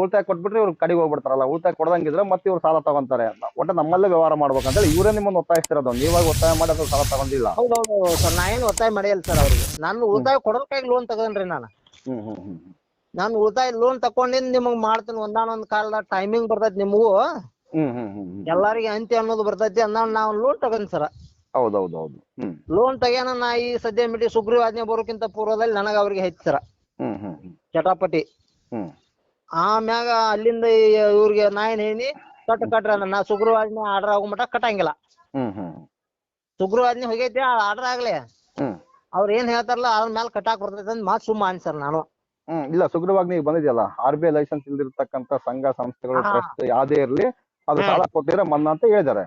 ಉಳಿತಾಯ ಕೊಟ್ಬಿಟ್ರೆ ಇವ್ರು ಕಡೆಗೆ ಹೋಗ್ಬಿಡ್ತಾರಲ್ಲ ಉಳಿತಾಯ ಕೊಡ್ದಂಗಿದ್ರೆ ಮತ್ತೆ ಇವ್ರು ಸಾಲ ತಗೊಂತಾರೆ ಒಟ್ಟ ನಮ್ಮಲ್ಲೇ ವ್ಯವಹಾರ ಮಾಡ್ಬೇಕಂತೇಳಿ ಇವರೇ ನಿಮ್ಮನ್ನ ಒತ್ತಾಯಿಸ್ತಿರೋದು. ನೀವಾಗ ಒತ್ತಾಯ ಮಾಡೋದು ಸಾಲ ತಗೊಂಡಿಲ್ಲ. ಹೌದೌದು ಸರ್. ನಾ ಏನ್ ಒತ್ತಾಯ ಮಾಡಿಯಲ್ಲ ಸರ್ ಅವ್ರಿಗೆ. ನಾನು ಉಳಿತಾಯ ಕೊಡೋದಕ್ಕಾಗಿ ಲೋನ್ ತಗೊಂಡ್ರಿ ನಾನು. ಹ್ಮ್ ಹ್ಮ್ ಹ್ಮ್ ನಾನು ಉಳಿತಾಯ ಲೋನ್ ತಕೊಂಡಿಂದ ನಿಮಗ್ ಮಾಡ್ತೀನಿ. ಒಂದಾನೊಂದ್ ಕಾಲದ ಟೈಮಿಂಗ್ ಬರ್ತೈತಿ ನಿಮಗೂ. ಹ್ಮ್ ಹ್ಮ್ ಹ್ಮ್ ಹ್ಮ್. ಎಲ್ಲಾರಿಗೆ ಅಂತಿ ಅನ್ನೋದು ಬರ್ತೈತಿ. ಅಂದ ನಾವು ಲೋನ್ ತಗೊಂಡ್ ಸರ. ಹೌದೌದು ಹೌದು ಹ್ಮ್. ಲೋನ್ ತೆಗ್ಯಾನ ನಾ ಈ ಸದ್ಯ ಮಿಟಿ ಸುಗ್ರೀವಾಜ್ಞೆ ಬರೋಕ್ಕಿಂತ ಪೂರ್ವದಲ್ಲಿ ನನಗ ಅವ್ರಿಗೆ ಹೆಚ್ಚು ಸರ ಹ್ಮ್ ಹ್ಮ್ ಹ್ಮ್. ಚಟಾಪಟಿ. ಹ್ಮ್. ಆಮ್ಯಾಗ ಅಲ್ಲಿಂದ ಈ- ಇವ್ರಿಗೆ ನಾ ಏನ್ ಹೇಳಿ ಕಟ್ ಕಟ್ರ ನಾ ಸುಗ್ರೀವಾಜ್ಞೆ ಆರ್ಡರ್ ಆಗೋ ಮಟ್ಟ ಕಟ್ಟಂಗಿಲ್ಲ. ಹ್ಮ್ ಹ್ಮ್ ಸುಗ್ರೀವಾಜ್ಞೆ ಹೋಗೈತಿ ಆರ್ಡರ್ ಆಗ್ಲಿ. ಹ್ಮ್. ಅವ್ರ ಏನ್ ಹೇಳ್ತಾರಲ್ಲ ಅದ್ರ ಮೇಲೆ ಕಟ್ಟಾಕ್ ಬರ್ತೈತೆ ಅಂತ ಮಾತ್ ಸುಮ್ಮ ಅನ್ಸರ್ ನಾನು. ಹ್ಮ್ ಇಲ್ಲ ಸುಗ್ರೀವಾಜ್ಞೆ ಈಗ ಬಂದಿದೆಯಲ್ಲ ಆರ್ ಬಿ ಐ ಲೈಸೆನ್ಸ್ ಇಲ್ದಿರ್ತಕ್ಕಂತ ಸಂಘ ಸಂಸ್ಥೆಗಳು ಹಾ. ಟ್ರಸ್ಟ್ ಯಾವ್ದೇ ಇರ್ಲಿ ಅದು ಹಾ. ಸಾಲ ಕೊಟ್ಟಿದ್ರೆ ಮನ್ನಾ ಅಂತ ಹೇಳಿದ್ದಾರೆ.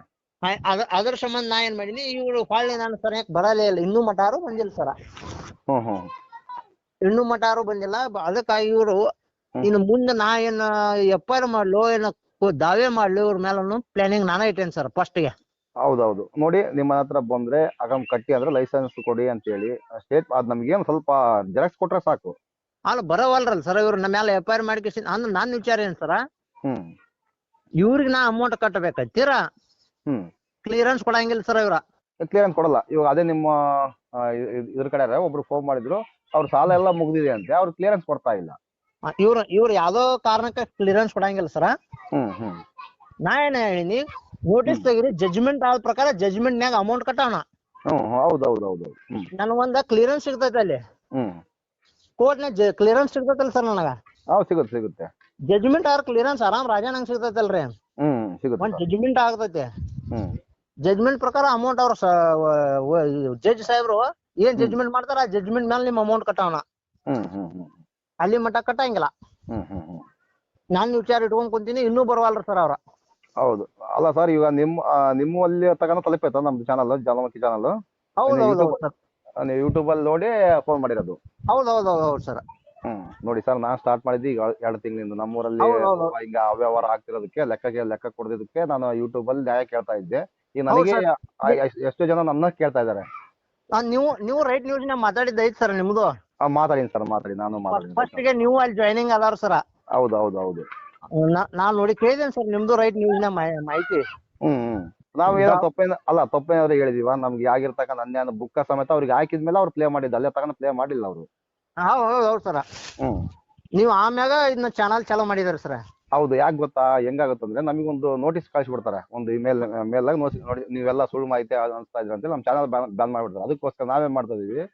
ಅದ್ರ ಸಂಬಂಧ ನಾ ಏನ್ ಮಾಡೀನಿ ಇವ್ರು ಹೊಳ್ಳಿ ನಾನು ಸರಿಯಾಗಿ ಬರಲೇ ಇಲ್ಲ. ಇನ್ನೂ ಮಟಾರು ಬಂದಿಲ್ಲ ಸರ ಇನ್ನೂ ಮಟಾರು ಬಂದಿಲ್ಲ. ಅದಕ್ಕ ಅದಕ್ಕಾಗಿ ಇವ್ರು. ಇನ್ನು ಮುಂದೆ ನಾ ಏನ್ ಎಫ್ ಐ ಆರ್ ಮಾಡ್ಲೋ ಏನ ದಾವೆ ಮಾಡ್ಲಿ ಇವ್ರ ಮೇಲೆ ಪ್ಲಾನಿಂಗ್ ನಾನೇ ಇಟ್ಟೇನಿ ಸರ್ ಫಸ್ಟ್ಗೆ. ಹೌದೌದು. ನೋಡಿ ನಿಮ್ಮ ಹತ್ರ ಬಂದ್ರೆ ಅಗಮ್ ಕಟ್ಟಿ ಅಂದ್ರೆ ಲೈಸೆನ್ಸ್ ಕೊಡಿ ಅಂತ ಹೇಳಿ ಸ್ಟೇಟ್ ಅದ್ ನಮ್ಗೇನ್ ಸ್ವಲ್ಪ ಜೆರಾಕ್ಸ್ ಕೊಟ್ರೆ ಸಾಕು. ಅಲ್ಲ ಬರವಲ್ರಲ್ಲ ಸರ್ ಇವ್ರು ನಮ್ಮ ಮೇಲೆ ಎಫ್ ಐ ಆರ್ ಮಾಡ್ಕೇಸಿ ಅಂದ್ರೆ ನನ್ನ ವಿಚಾರ ಏನ್ ಸರ್ ಹ್ಮ್. ಇವ್ರಿಗೆ ನಾ ಅಮೌಂಟ್ ಕಟ್ಟಬೇಕತ್ತೀರಾ ಹ್ಮ್. ಕ್ಲಿಯರೆನ್ಸ್ ಕೊಡಂಗಿಲ್ಲ ಸರ್ ಇವ್ರ ಕ್ಲಿಯರೆನ್ಸ್ ಕೊಡಲ್ಲ. ಇವಾಗ ಅದೇ ನಿಮ್ಮ ಆ, ಇ- ಇ- ಇದ್ರ ಕಡೆ ಒಬ್ರು ಫೋನ್ ಮಾಡಿದ್ರು ಅವ್ರ ಸಾಲ ಎಲ್ಲ ಮುಗ್ದಿದೆ ಅಂತೆ ಅವ್ರು ಕ್ಲಿಯರೆನ್ಸ್ ಕೊಡ್ತಾ ಇಲ್ಲ. ಇವ್ರ ಇವ್ರ ಯಾವ್ದೋ ಕಾರಣಕ್ಕೆ ಕ್ಲಿಯರೆನ್ಸ್ ಕೊಡಂಗಿಲ್ಲ ಸರ್ ಹ್ಮ್ ಹ್ಮ್. ನಾ ಏನ್ ಹೇಳಿನಿ ನೋಟಿಸ್ ತೆಗಿರಿ ಜಜ್ಮೆಂಟ್ ಆದ ಪ್ರಕಾರ ಜಜ್ಮೆಂಟ್ ನ್ಯಾಗ ಅಮೌಂಟ್ ಕಟ್ಟೋಣ. ಹ್ಮ್ ಹೌದು ಹೌದು ಹ್ಮ್. ನನಗೊಂದ ಕ್ಲಿಯರೆನ್ಸ್ ಸಿಗ್ತೈತೆ ಅಲ್ಲಿ. ಹ್ಮ್. ಕೋರ್ಟ್ನ್ಯಾಗ ಕ್ಲಿಯರೆನ್ಸ್ ಸಿಗ್ತೈತಲ್ಲ ಸರ್ ನನಗ. ಹೌದು ಸಿಗುತ್ತೆ ಸಿಗುತ್ತೆ. ಜಜ್ಮೆಂಟ್ ಆರ್ ಕ್ಲಿಯರೆನ್ಸ್ ಆರಾಮ್ ರಾಜಾನಂಗ್ ಸಿಗ್ತೈತಲ್ರಿ. ಹ್ಮ್ ಸಿಗುತ್ತೆ ಒಂದ್ ಸರ್. ಜಜ್ಮೆಂಟ್ ಆಗ್ತೈತೆ. ಜಜ್ಮೆಂಟ್ ಪ್ರಕಾರ ಅಮೌಂಟ್ ಅವ್ರ ಜಡ್ಜ್ ಸಾಹೇಬ್ರು ಏನ್ ಜಜ್ಮೆಂಟ್ ಮಾಡ್ತಾರ ಆ ಜಜ್ಮೆಂಟ್ ಮೇಲೆ ನಿಮ್ ಅಮೌಂಟ್ ಕಟ್ಟೋಣ ಹ್ಮ್ ಹ್ಮ್ ಹ್ಮ್. ಅಲ್ಲಿ ಮಟ್ಟ ಕಟ್ಟಂಗಿಲ್ಲ. ನಾನ್ ವಿಚಾರ ಇಟ್ಕೊಂಡ್ ಕುಂತೀನಿ ಇನ್ನೂ ಬರವಲ್ರಿ ಸರ್ ಅವ್ರ. ಹೌದು. ಅಲ್ಲ ಸರ್ ಈಗ ನಿಮ್ಮ ಆ, ನಿಮ್ಮಲ್ಲಿ ತಗೊಂಡ ತಲುಪೈತ ನಮ್ದು ಚಾನಲ್ ಜಲಮಕ್ಕಿ ಚಾನಲ್ ಹೌದ್ ಹೌದು ಸರ್ ನೀವು ಯೂಟ್ಯೂಬ್ ಅಲ್ಲಿ ನೋಡಿ ಫೋನ್ ಮಾಡಿರೋದು. ಹೌದು ಹೌದು ಹೌದ್ ಹೌದ್ ಸರ್ ಹ್ಮ್. ನೋಡಿ ಸರ್ ನಾನ್ ಸ್ಟಾರ್ಟ್ ಮಾಡಿದ್ದು ಈಗ ಎರಡು ತಿಂಗಳಿಂದ. ನಮ್ಮೂರಲ್ಲಿ ಹೌದು, ಹೌದು. ಹಿಂಗ ಅವ್ಯವಹಾರ ಆಗ್ತಿರೋದಕ್ಕೆ ಲೆಕ್ಕಕ್ಕೆ ಲೆಕ್ಕ ಕೊಡದಿದ್ದಕ್ಕೆ ನಾನು ಯೂಟ್ಯೂಬ್ ಅಲ್ಲಿ ನ್ಯಾಯ ಕೇಳ್ತಾ ಇದ್ದೆ. ಈಗ ಹೌದು ನನಗೆ. ಆ, ಎಷ್ಟ್- ಎಷ್ಟೋ ಜನ ನನ್ನ ಕೇಳ್ತಾ ಇದ್ದಾರೆ. ನೀವು ನೀವು ರೈಟ್ ನ್ಯೂಸ್ನ ಮಾತಾಡಿದ್ದು ಐತ್ ಸರ್ ನಿಮ್ದು? ಮಾತಾಡಿ ಸರ್ ಮಾತಾಡಿ ನಾನು ಫಸ್ಟ್ಗೆ ನೀವು ಅಲ್ಲಿ ಜಾಯ್ನಿಂಗ್ ಅದಾರ ಸರ್. ಹೌದು ಹೌದು ಹೌದು. ನಾನು ನೋಡಿ ಕೇಳಿದೇನೆ ಸರ್ ನಿಮ್ದು ರೈಟ್ ನ್ಯೂಸ್ನ ಮಾಹಿ- ಮಾಹಿತಿ? ಹ್ಮ್ ಹ್ಮ್. ನಾವ್ ಏನೋ ದಾ- ತಪ್ಪೇನ ಅಲ್ಲ ತಪ್ಪೇನಾದ್ರು ಹೇಳಿದೀವ ನಮ್ಗೆ ಆಗಿರ್ತಕ್ಕಂಥ ಅನ್ಯಾಯ ಬುಕ್ಕ ಸಮೇತ ಅವ್ರಿಗೆ ಹಾಕಿದ್ಮೇಲೆ ಅವ್ರು ಪ್ಲೇ ಮಾಡಿದ್ದು ಅಲ್ಲೇ ತಗೊಂಡು ಪ್ಲೇ ಮಾಡಿಲ್ಲ ಅವರು. ಹೌದ್ ಹೌದು ಹೌದ್ ಸರ್. ಹ್ಮ್. ನೀವು ಆಮ್ಯಾಗ ಇದನ್ನ ಚಾನಲ್ ಚಾಲೂ ಮಾಡಿದಾರೆ ಸರ್? ಹೌದು ಯಾಕೆ ಗೊತ್ತಾ ಹೆಂಗಾಗುತ್ತಂದ್ರೆ ನಮಗೊಂದು ನೋಟಿಸ್ ಕಳಿಸ್ಬಿಡ್ತಾರೆ. ಒಂದು ಇಮೇಲ್ ಮೇಲ್ ನೋಡಿ ನೀವೆಲ್ಲ ಸುಳ್ಳು ಮಾಹಿತಿ ಅನ್ಸ್ತಾ ಇದ್ರಿ ಅಂತ ನಮ್ಮ ಚಾನಲ್ ಬ್ಯಾನ್ ಮಾಡ್ಬಿಡ್ತಾರೆ. ಅದಕ್ಕೋಸ್ಕರ ನಾವೇನ್ ಮಾಡ್ತಾ ಇದೀವಿ.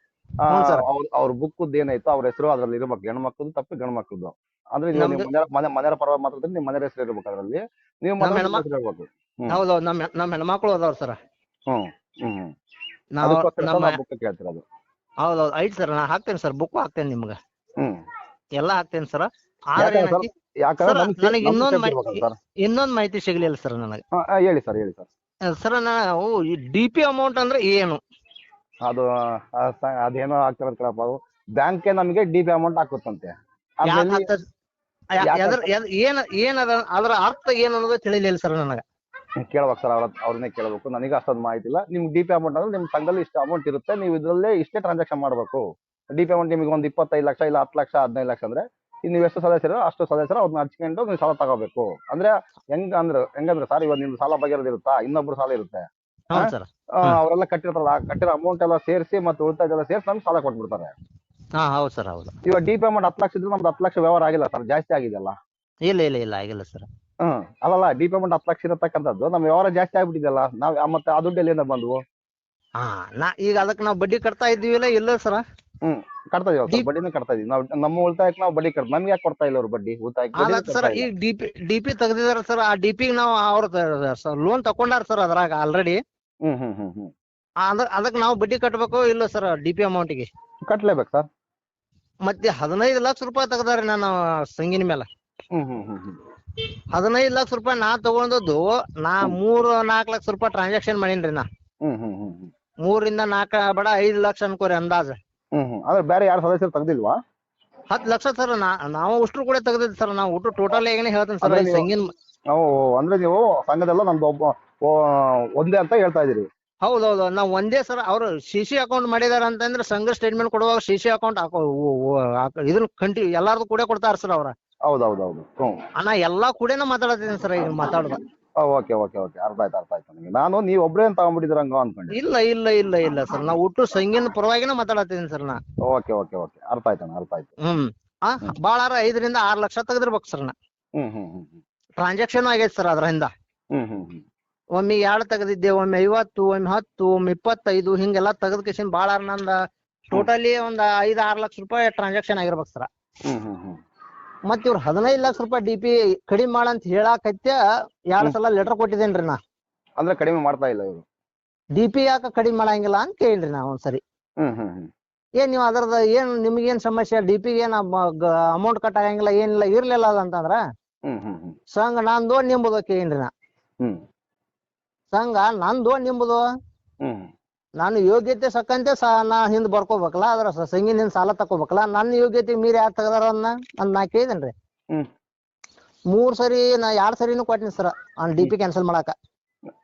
ಅವ್ರ ಬುಕ್ಕದ್ದು ಏನಾಯ್ತು ಅವ್ರ ಹೆಸರು ಅದ್ರಲ್ಲಿ ಇರ್ಬೇಕು. ಹೆಣ್ಮಕ್ಳದ್ದು ತಪ್ಪು ಗಂಡು ಮಕ್ಕಳದು. ಅಂದ್ರೆ ಮನೆ ಮನೆ ಮನೆಯವರ ಪರವಾಗಿ ಮಾತಾಡಿದ್ರೆ ನಿಮ್ಮ ಮನೆ ಹೆಸರು ಇರ್ಬೇಕು ಅದರಲ್ಲಿ. ನೀವು ಇರ್ಬೇಕು. ಹೌದ್ ನಮ್ಮ ಹೆಣ್ಮಕ್ಳು ಅದಾವ್ರ ಸರ್. ಹ್ಮ್ ಹ್ಮ್ ಅದಕ್ಕೋಸ್ಕರ ಬುಕ್ ಕೇಳ್ತಿರೋದು. ಹೌದ್ ಐತಿ ಸರ್ ನಾ ಹಾಕ್ತೇನೆ ಸರ್ ಬುಕ್ ಹಾಕ್ತೇನೆ ನಿಮ್ಗೆ. ಹ್ಮ್. ಎಲ್ಲಾ ಹಾಕ್ತೇನೆ ಸರ್. ಆದ್ರೆ ಯಾಕಂದ್ರೆ ಏನೈತಿ ನನಗೆ ಇನ್ನೊಂದ್ ಇರ್ಬೇಕಲ್ಲ ಮಾಹಿತಿ- ಸರ್. ಇನ್ನೊಂದ್ ಮಾಹಿತಿ ಸಿಗ್ಲಿಲ್ಲ ಸರ್ ನನಗೆ. ಹಾ, ಹಾ, ಹೇಳಿ ಸರ್ ಹೇಳಿ ಸರ್. ಸರ್ ನಾವು ಈ ಡಿ ಪಿ ಅಮೌಂಟ್ ಅಂದ್ರೆ ಏನು? ಅದು ಆ ಸ- ಅದೇನೋ ಆಗ್ತಿರೋದು ಕಣಪ್ಪ ಅದು ಬ್ಯಾಂಕ್ಗೆ ನಮಗೆ ಡಿ ಬಿ ಅಮೌಂಟ್ ಹಾಕುತ್ತಂತೆ. ಯಾಕ್ ಅದ್ರಲ್ಲಿ ಹಾಕ್ತದ್- ಯಾ- ಯಾಕ್ ಎದ್ರ- ಎದ್- ಏನ್ ಏನದ ಅದರ ಅದ್ರ ಅರ್ಥ ಏನು ಅನ್ನೋದು ತಿಳಿಲಿಲ್ಲ ಸರ್ ನನಗ. ಕೇಳ್ಬೇಕು ಸರ್ ಅವ್ರ ಅವ್ರನ್ನೇ ಕೇಳಬೇಕು. ನನಗೆ ಅಷ್ಟೊಂದು ಮಾಹಿತಿ ಇಲ್ಲ. ನಿಮ್ಗೆ ಡಿ ಪಿ ಅಮೌಂಟ್ ಅಂದ್ರೆ ನಿಮ್ಮ ಸಂಘದಲ್ಲಿ ಇಷ್ಟು ಅಮೌಂಟ್ ಇರುತ್ತೆ. ನೀವು ಇದರಲ್ಲೇ ಇಷ್ಟೇ ಟ್ರಾನ್ಸಾಕ್ಷನ್ ಮಾಡಬೇಕು. ಡಿ ಪಿ ಅಮೌಂಟ್ ನಿಮಗೆ ಒಂದು ಇಪ್ಪತ್ತೈದು ಲಕ್ಷ ಇಲ್ಲ ಹತ್ತು ಲಕ್ಷ ಹದಿನೈದು ಲಕ್ಷ ಅಂದ್ರೆ ನೀವು ಎಷ್ಟು ಸದಸ್ಯರು ಅಷ್ಟು ಸದಸ್ಯರು ಅವ್ರನ್ನ ಹಚ್ಕೊಂಡು ನೀವು ಸಾಲ ತಗೋಬೇಕು. ಅಂದ್ರೆ ಹೆಂಗ್ ಅಂದ್ರೆ ಹೆಂಗಂದ್ರೆ ಸರ್ ಇವಾಗ ನಿಮ್ದು ಸಾಲ ಬಗೆಹರಿದಿರುತ್ತಾ ಇನ್ನೊಬ್ರು ಸಾಲ ಇರುತ್ತೆ. ಅವರೆಲ್ಲ ಕಟ್ಟಿರ್ತಾರಲ್ಲ ಕಟ್ಟಿರೋ ಅಮೌಂಟ್ ಎಲ್ಲ ಸೇರಿಸಿ ಮತ್ತೆ ಉಳಿತಾಯ ಎಲ್ಲ ಸೇರಿಸಿ ನಮ್ಗೆ ಸಾಲ ಕೊಟ್ಬಿಡ್ತಾರೆ. ಹಾ ಹೌದ್ ಸರ್ ಹೌದು. ಇವಾಗ ಡಿ ಪಿ ಅಮೌಂಟ್ ಹತ್ತು ಲಕ್ಷ ಇದ್ರೆ ನಮ್ದು ಹತ್ತು ಲಕ್ಷ ವ್ಯವಹಾರ ಆಗಿಲ್ಲ ಸರ್ ಜಾಸ್ತಿ ಆಗಿದೆಯಲ್ಲ? ಇಲ್ಲ ಇಲ್ಲ ಇಲ್ಲ ಆಗಿಲ್ಲ ಸರ್. ಹ್ಮ್. ಅಲ್ಲಲ್ಲ ಡಿ ಪಿ ಅಮೌಂಟ್ ಹತ್ತು ಲಕ್ಷ ಇರತಕ್ಕಂಥದ್ದು ನಮ್ಮ ವ್ಯವಹಾರ ಜಾಸ್ತಿ ಆಗ್ಬಿಟ್ಟಿದೆಯಲ್ಲ ನಾವ್ ಮತ್ತೆ ಆ ದುಡ್ಡು ಎಲ್ಲಿಂದ ಬಂದ್ವು. ಹಾ ನಾ ಈಗ ಅದಕ್ಕೆ ನಾವು ಬಡ್ಡಿ ಕಟ್ತಾ ಇದ್ದೀವಿಲ್ಲ ಇಲ್ಲ ಸರ? ಹ್ಮ್ ಕಟ್ತಾ ಇದೀವಿ ಬಡ್ಡಿನ ಸರ್ ಬಡ್ಡಿನೇ ಕಟ್ತಾ ಇದೀವಿ. ನಾವು ನಮ್ಮ ಉಳಿತಾಯಕ್ಕೆ ನಾವು ಬಡ್ಡಿ ಕಟ್ ನಮ್ಗೆ ಯಾಕೆ ಕೊಡ್ತಾ ಇಲ್ಲ ಅವ್ರು ಬಡ್ಡಿ? ಉಳಿತಾಯಕ್ಕೆ ಸರ್ ಈಗ ಡಿ ಪಿ ಡಿ ಪಿ ತೆಗ್ದಿದಾರ ಸರ್. ಆ ಡಿ ಪಿ ನಾವು ಅವ್ರ ಲೋನ್ ತಕೊಂಡಾರ ಸರ್ ಅದ್ರಾಗ ಆಲ್ರೆಡಿ ಹ್ಮ್ ಹ್ಮ್ ಹ್ಮ್ ಹ್ಮ್. ಅದ ಅದಕ್ಕೆ ನಾವು ಬಡ್ಡಿ ಕಟ್ಬೇಕು ಇಲ್ಲ ಸರ್ ಡಿ ಪಿ ಅಮೌಂಟ್ಗೆ ಕಟ್ಲೇಬೇಕು ಸರ್. ಮತ್ತೆ ಹದಿನೈದು ಲಕ್ಷ ರೂಪಾಯಿ ತೆಗ್ದಾರೆ ನಾನು ಸಂಗಿನ ಮೇಲೆ. ಹ್ಮ್ ಹ್ಮ್ ಹ್ಮ್ ಹ್ಮ್. ಹದಿನೈದು ಲಕ್ಷ ರೂಪಾಯಿ ನಾ ತಗೊಂಡದ್ದು ನಾ ಮೂರು ನಾಲ್ಕು ಲಕ್ಷ ರೂಪಾಯಿ ಟ್ರಾನ್ಸಾಕ್ಷನ್ ಮಾಡೀನ್ರಿ ನಾ. ಹ್ಮ್ ಹ್ಮ್ ಹ್ಮ್ ಹ್ಮ್. ಮೂರಿಂದ ನಾಲ್ಕ ಬಡ ಐದು ಲಕ್ಷ ಅನ್ಕೋರಿ ಅಂದಾಜ್. ಹ್ಮ್ ಹ್ಮ್. ಅಂದ್ರೆ ಬೇರೆ ಯಾರು ಸದಸ್ಯರು ತೆಗ್ದಿಲ್ವಾ? ಹತ್ತು ಲಕ್ಷ ಸರ್ ನಾ ನಾವು ಉಷ್ಟ್ರು ಕೂಡ ತೆಗ್ದಿದ್ ಸರ್ ನಾವು ಒಟ್ಟು ಟೋಟಲ್ ಏನೇ ಹೇಳ್ತೀನಿ ಸರ್ ಸಂಗೀನ್ ಅಂದ್ರೆ ನೀವು ಸಂಘದೆಲ್ಲ ನಮ್ದು ಒಬ್ಬ ಓ, ಒಂದೇ ಅಂತ ಹೇಳ್ತಾ ಇದೀರಿ ಹೌದೌದು ನಾವು ಒಂದೇ ಸರ್ ಅವ್ರು ಸಿ ಸಿ ಅಕೌಂಟ್ ಮಾಡಿದಾರ ಅಂತಂದ್ರೆ ಸಂಘ ಸ್ಟೇಟ್ಮೆಂಟ್ ಕೊಡುವಾಗ ಸಿ ಸಿ ಅಕೌಂಟ್ ಇದನ್ನ ಕಂಟಿ ಎಲ್ಲಾರ್ದು ಕೂಡ ಕೊಡ್ತಾರ ಸರ್ ಅವ್ರ. ಹೌದೌದೌದು. ಹ್ಞೂ. ಅಣ್ಣ ಎಲ್ಲಾ ಕೂಡೇನ ಮಾತಾಡತೀನಿ ಸರ್ ಈಗ ಮಾತಾಡುದ. Okay okay okay. ಅರ್ಥ ಆಯ್ತು ಅರ್ಥ ಆಯ್ತು ನನಗೆ ನಾನು ನೀವು ಒಬ್ಬರೇ ತಗೊಂಡ್ಬಿಟ್ಟಿದ್ರ ಹಂಗ ಅನ್ಕೊಂಡೆ. ಇಲ್ಲ ಇಲ್ಲ ಇಲ್ಲ ಇಲ್ಲ ಸರ್. ನಾ ಹುಟ್ಟು ಸಂಗಿನ ಪರವಾಗಿನ ಮಾತಾಡತ್ತೀನಿ ಸರ್ ನಾ. Okay okay okay. ಅರ್ಥ ಆಯ್ತು ಅರ್ಥ ಆಯ್ತು ಹ್ಮ್. ಆ ಬಾಳಾರ ಐದರಿಂದ ಆರ್ ಲಕ್ಷ ತೆಗೆದಿರ್ಬೇಕು ಸರ್ ನಾ. ಹ್ಮ್ ಹ್ಮ್ ಹ್ಮ್ ಟ್ರಾನ್ಸಾಕ್ಷನ್ ಆಗೈತೆ ಸರ್ ಅದರಿಂದ ಹ್ಮ್ ಹ್ಮ್ ಹ್ಮ್. ಒಮ್ಮೆ ಎರಡು ತೆಗೆದಿದ್ದೆ ಒಮ್ಮೆ ಐವತ್ತು ಒಮ್ಮೆ ಹತ್ತು ಒಮ್ಮೆ ಇಪ್ಪತ್ತೈದು ಹಿಂಗೆಲ್ಲ ತೆಗೆದ ಕಿಸಿನ್ ಬಾಳಾರ ನಂದ. ಟೋಟಲಿ ಒಂದ್ ಐದ್ ಆರ್ ಲಕ್ಷ ರೂಪಾಯಿ ಟ್ರಾನ್ಸಾಕ್ಷನ್ ಆಗಿರ್ಬೇಕು ಸರ್. ಹ್ಮ್ ಹ್ಮ್ ಹ್ಮ್. ಮತ್ ಇವ್ರ ಹದಿನೈದ್ ಲಕ್ಷ ರೂಪಾಯಿ ಡಿ ಪಿ ಕಡಿಮೆ ಮಾಡಂತ ಹೇಳಾಕತ್ಯ ಎರಡ್ ಸಲ ಲೆಟರ್ ಕೊಟ್ಟಿದ್ದೇನ್ರಿ ನಾ. ಅಂದ್ರೆ ಕಡಿಮೆ ಮಾಡ್ತಾ ಇಲ್ಲ ಇವರು. ಡಿ ಪಿ ಯಾಕ ಕಡಿಮೆ ಮಾಡಂಗಿಲ್ಲ ಅಂತ ಕೇಳಿನ್ರಿ ನಾ ಒಂದ್ಸರಿ ಸರಿ. ಹ್ಮ್ ಹ್ಮ್ ಏನ್ ನೀವ್ ಅದ್ರದ ಏನ್ ನಿಮ್ಗೇನ್ ಸಮಸ್ಯೆ ಡಿ ಪಿ ಏನ್ ಅಮೌಂಟ್ ಕಟ್ ಆಗಂಗಿಲ್ಲ ಏನಿಲ್ಲ ಇರ್ಲಿಲ್ಲ ಅಂತಂದ್ರ? ಹ್ಮ್ ಹ್ಮ್ ಹ್ಮ್. ಸಂಘ ನಂದು ನಿಂಬುದು ಕೇಳ್ರಿ ನಾ. ಹ್ಮ್. ಸಂಘ ನಂದು ನಿಂಬುದು. ಹ್ಮ್. ನಾನು ಯೋಗ್ಯತೆ ಸಕ್ಕಂತೆ ಸಾ ನಾ ಹಿಂದ್ ಬರ್ಕೋಬೇಕಲ್ಲ ಅದ್ರ ಸಂಗಿನ ಹಿಂದ್ ಸಾಲ ತಕೋಬೇಕಲ್ಲ ನನ್ನ ಯೋಗ್ಯತೆ ಮೀರಿ ಯಾರು ತೆಗದಾರ ಅನ್ನ ಅಂದ್ ನಾ ಕೇಳಿದೇನ್ರಿ. ಮೂರ್ ಸರಿ ನಾ ಎರಡ್ ಸರಿನು ಕೊಟ್ಟಿನಿ ಸರ್ ಅವ್ನ ಡಿ ಪಿ ಕ್ಯಾನ್ಸಲ್ ಮಾಡಾಕ.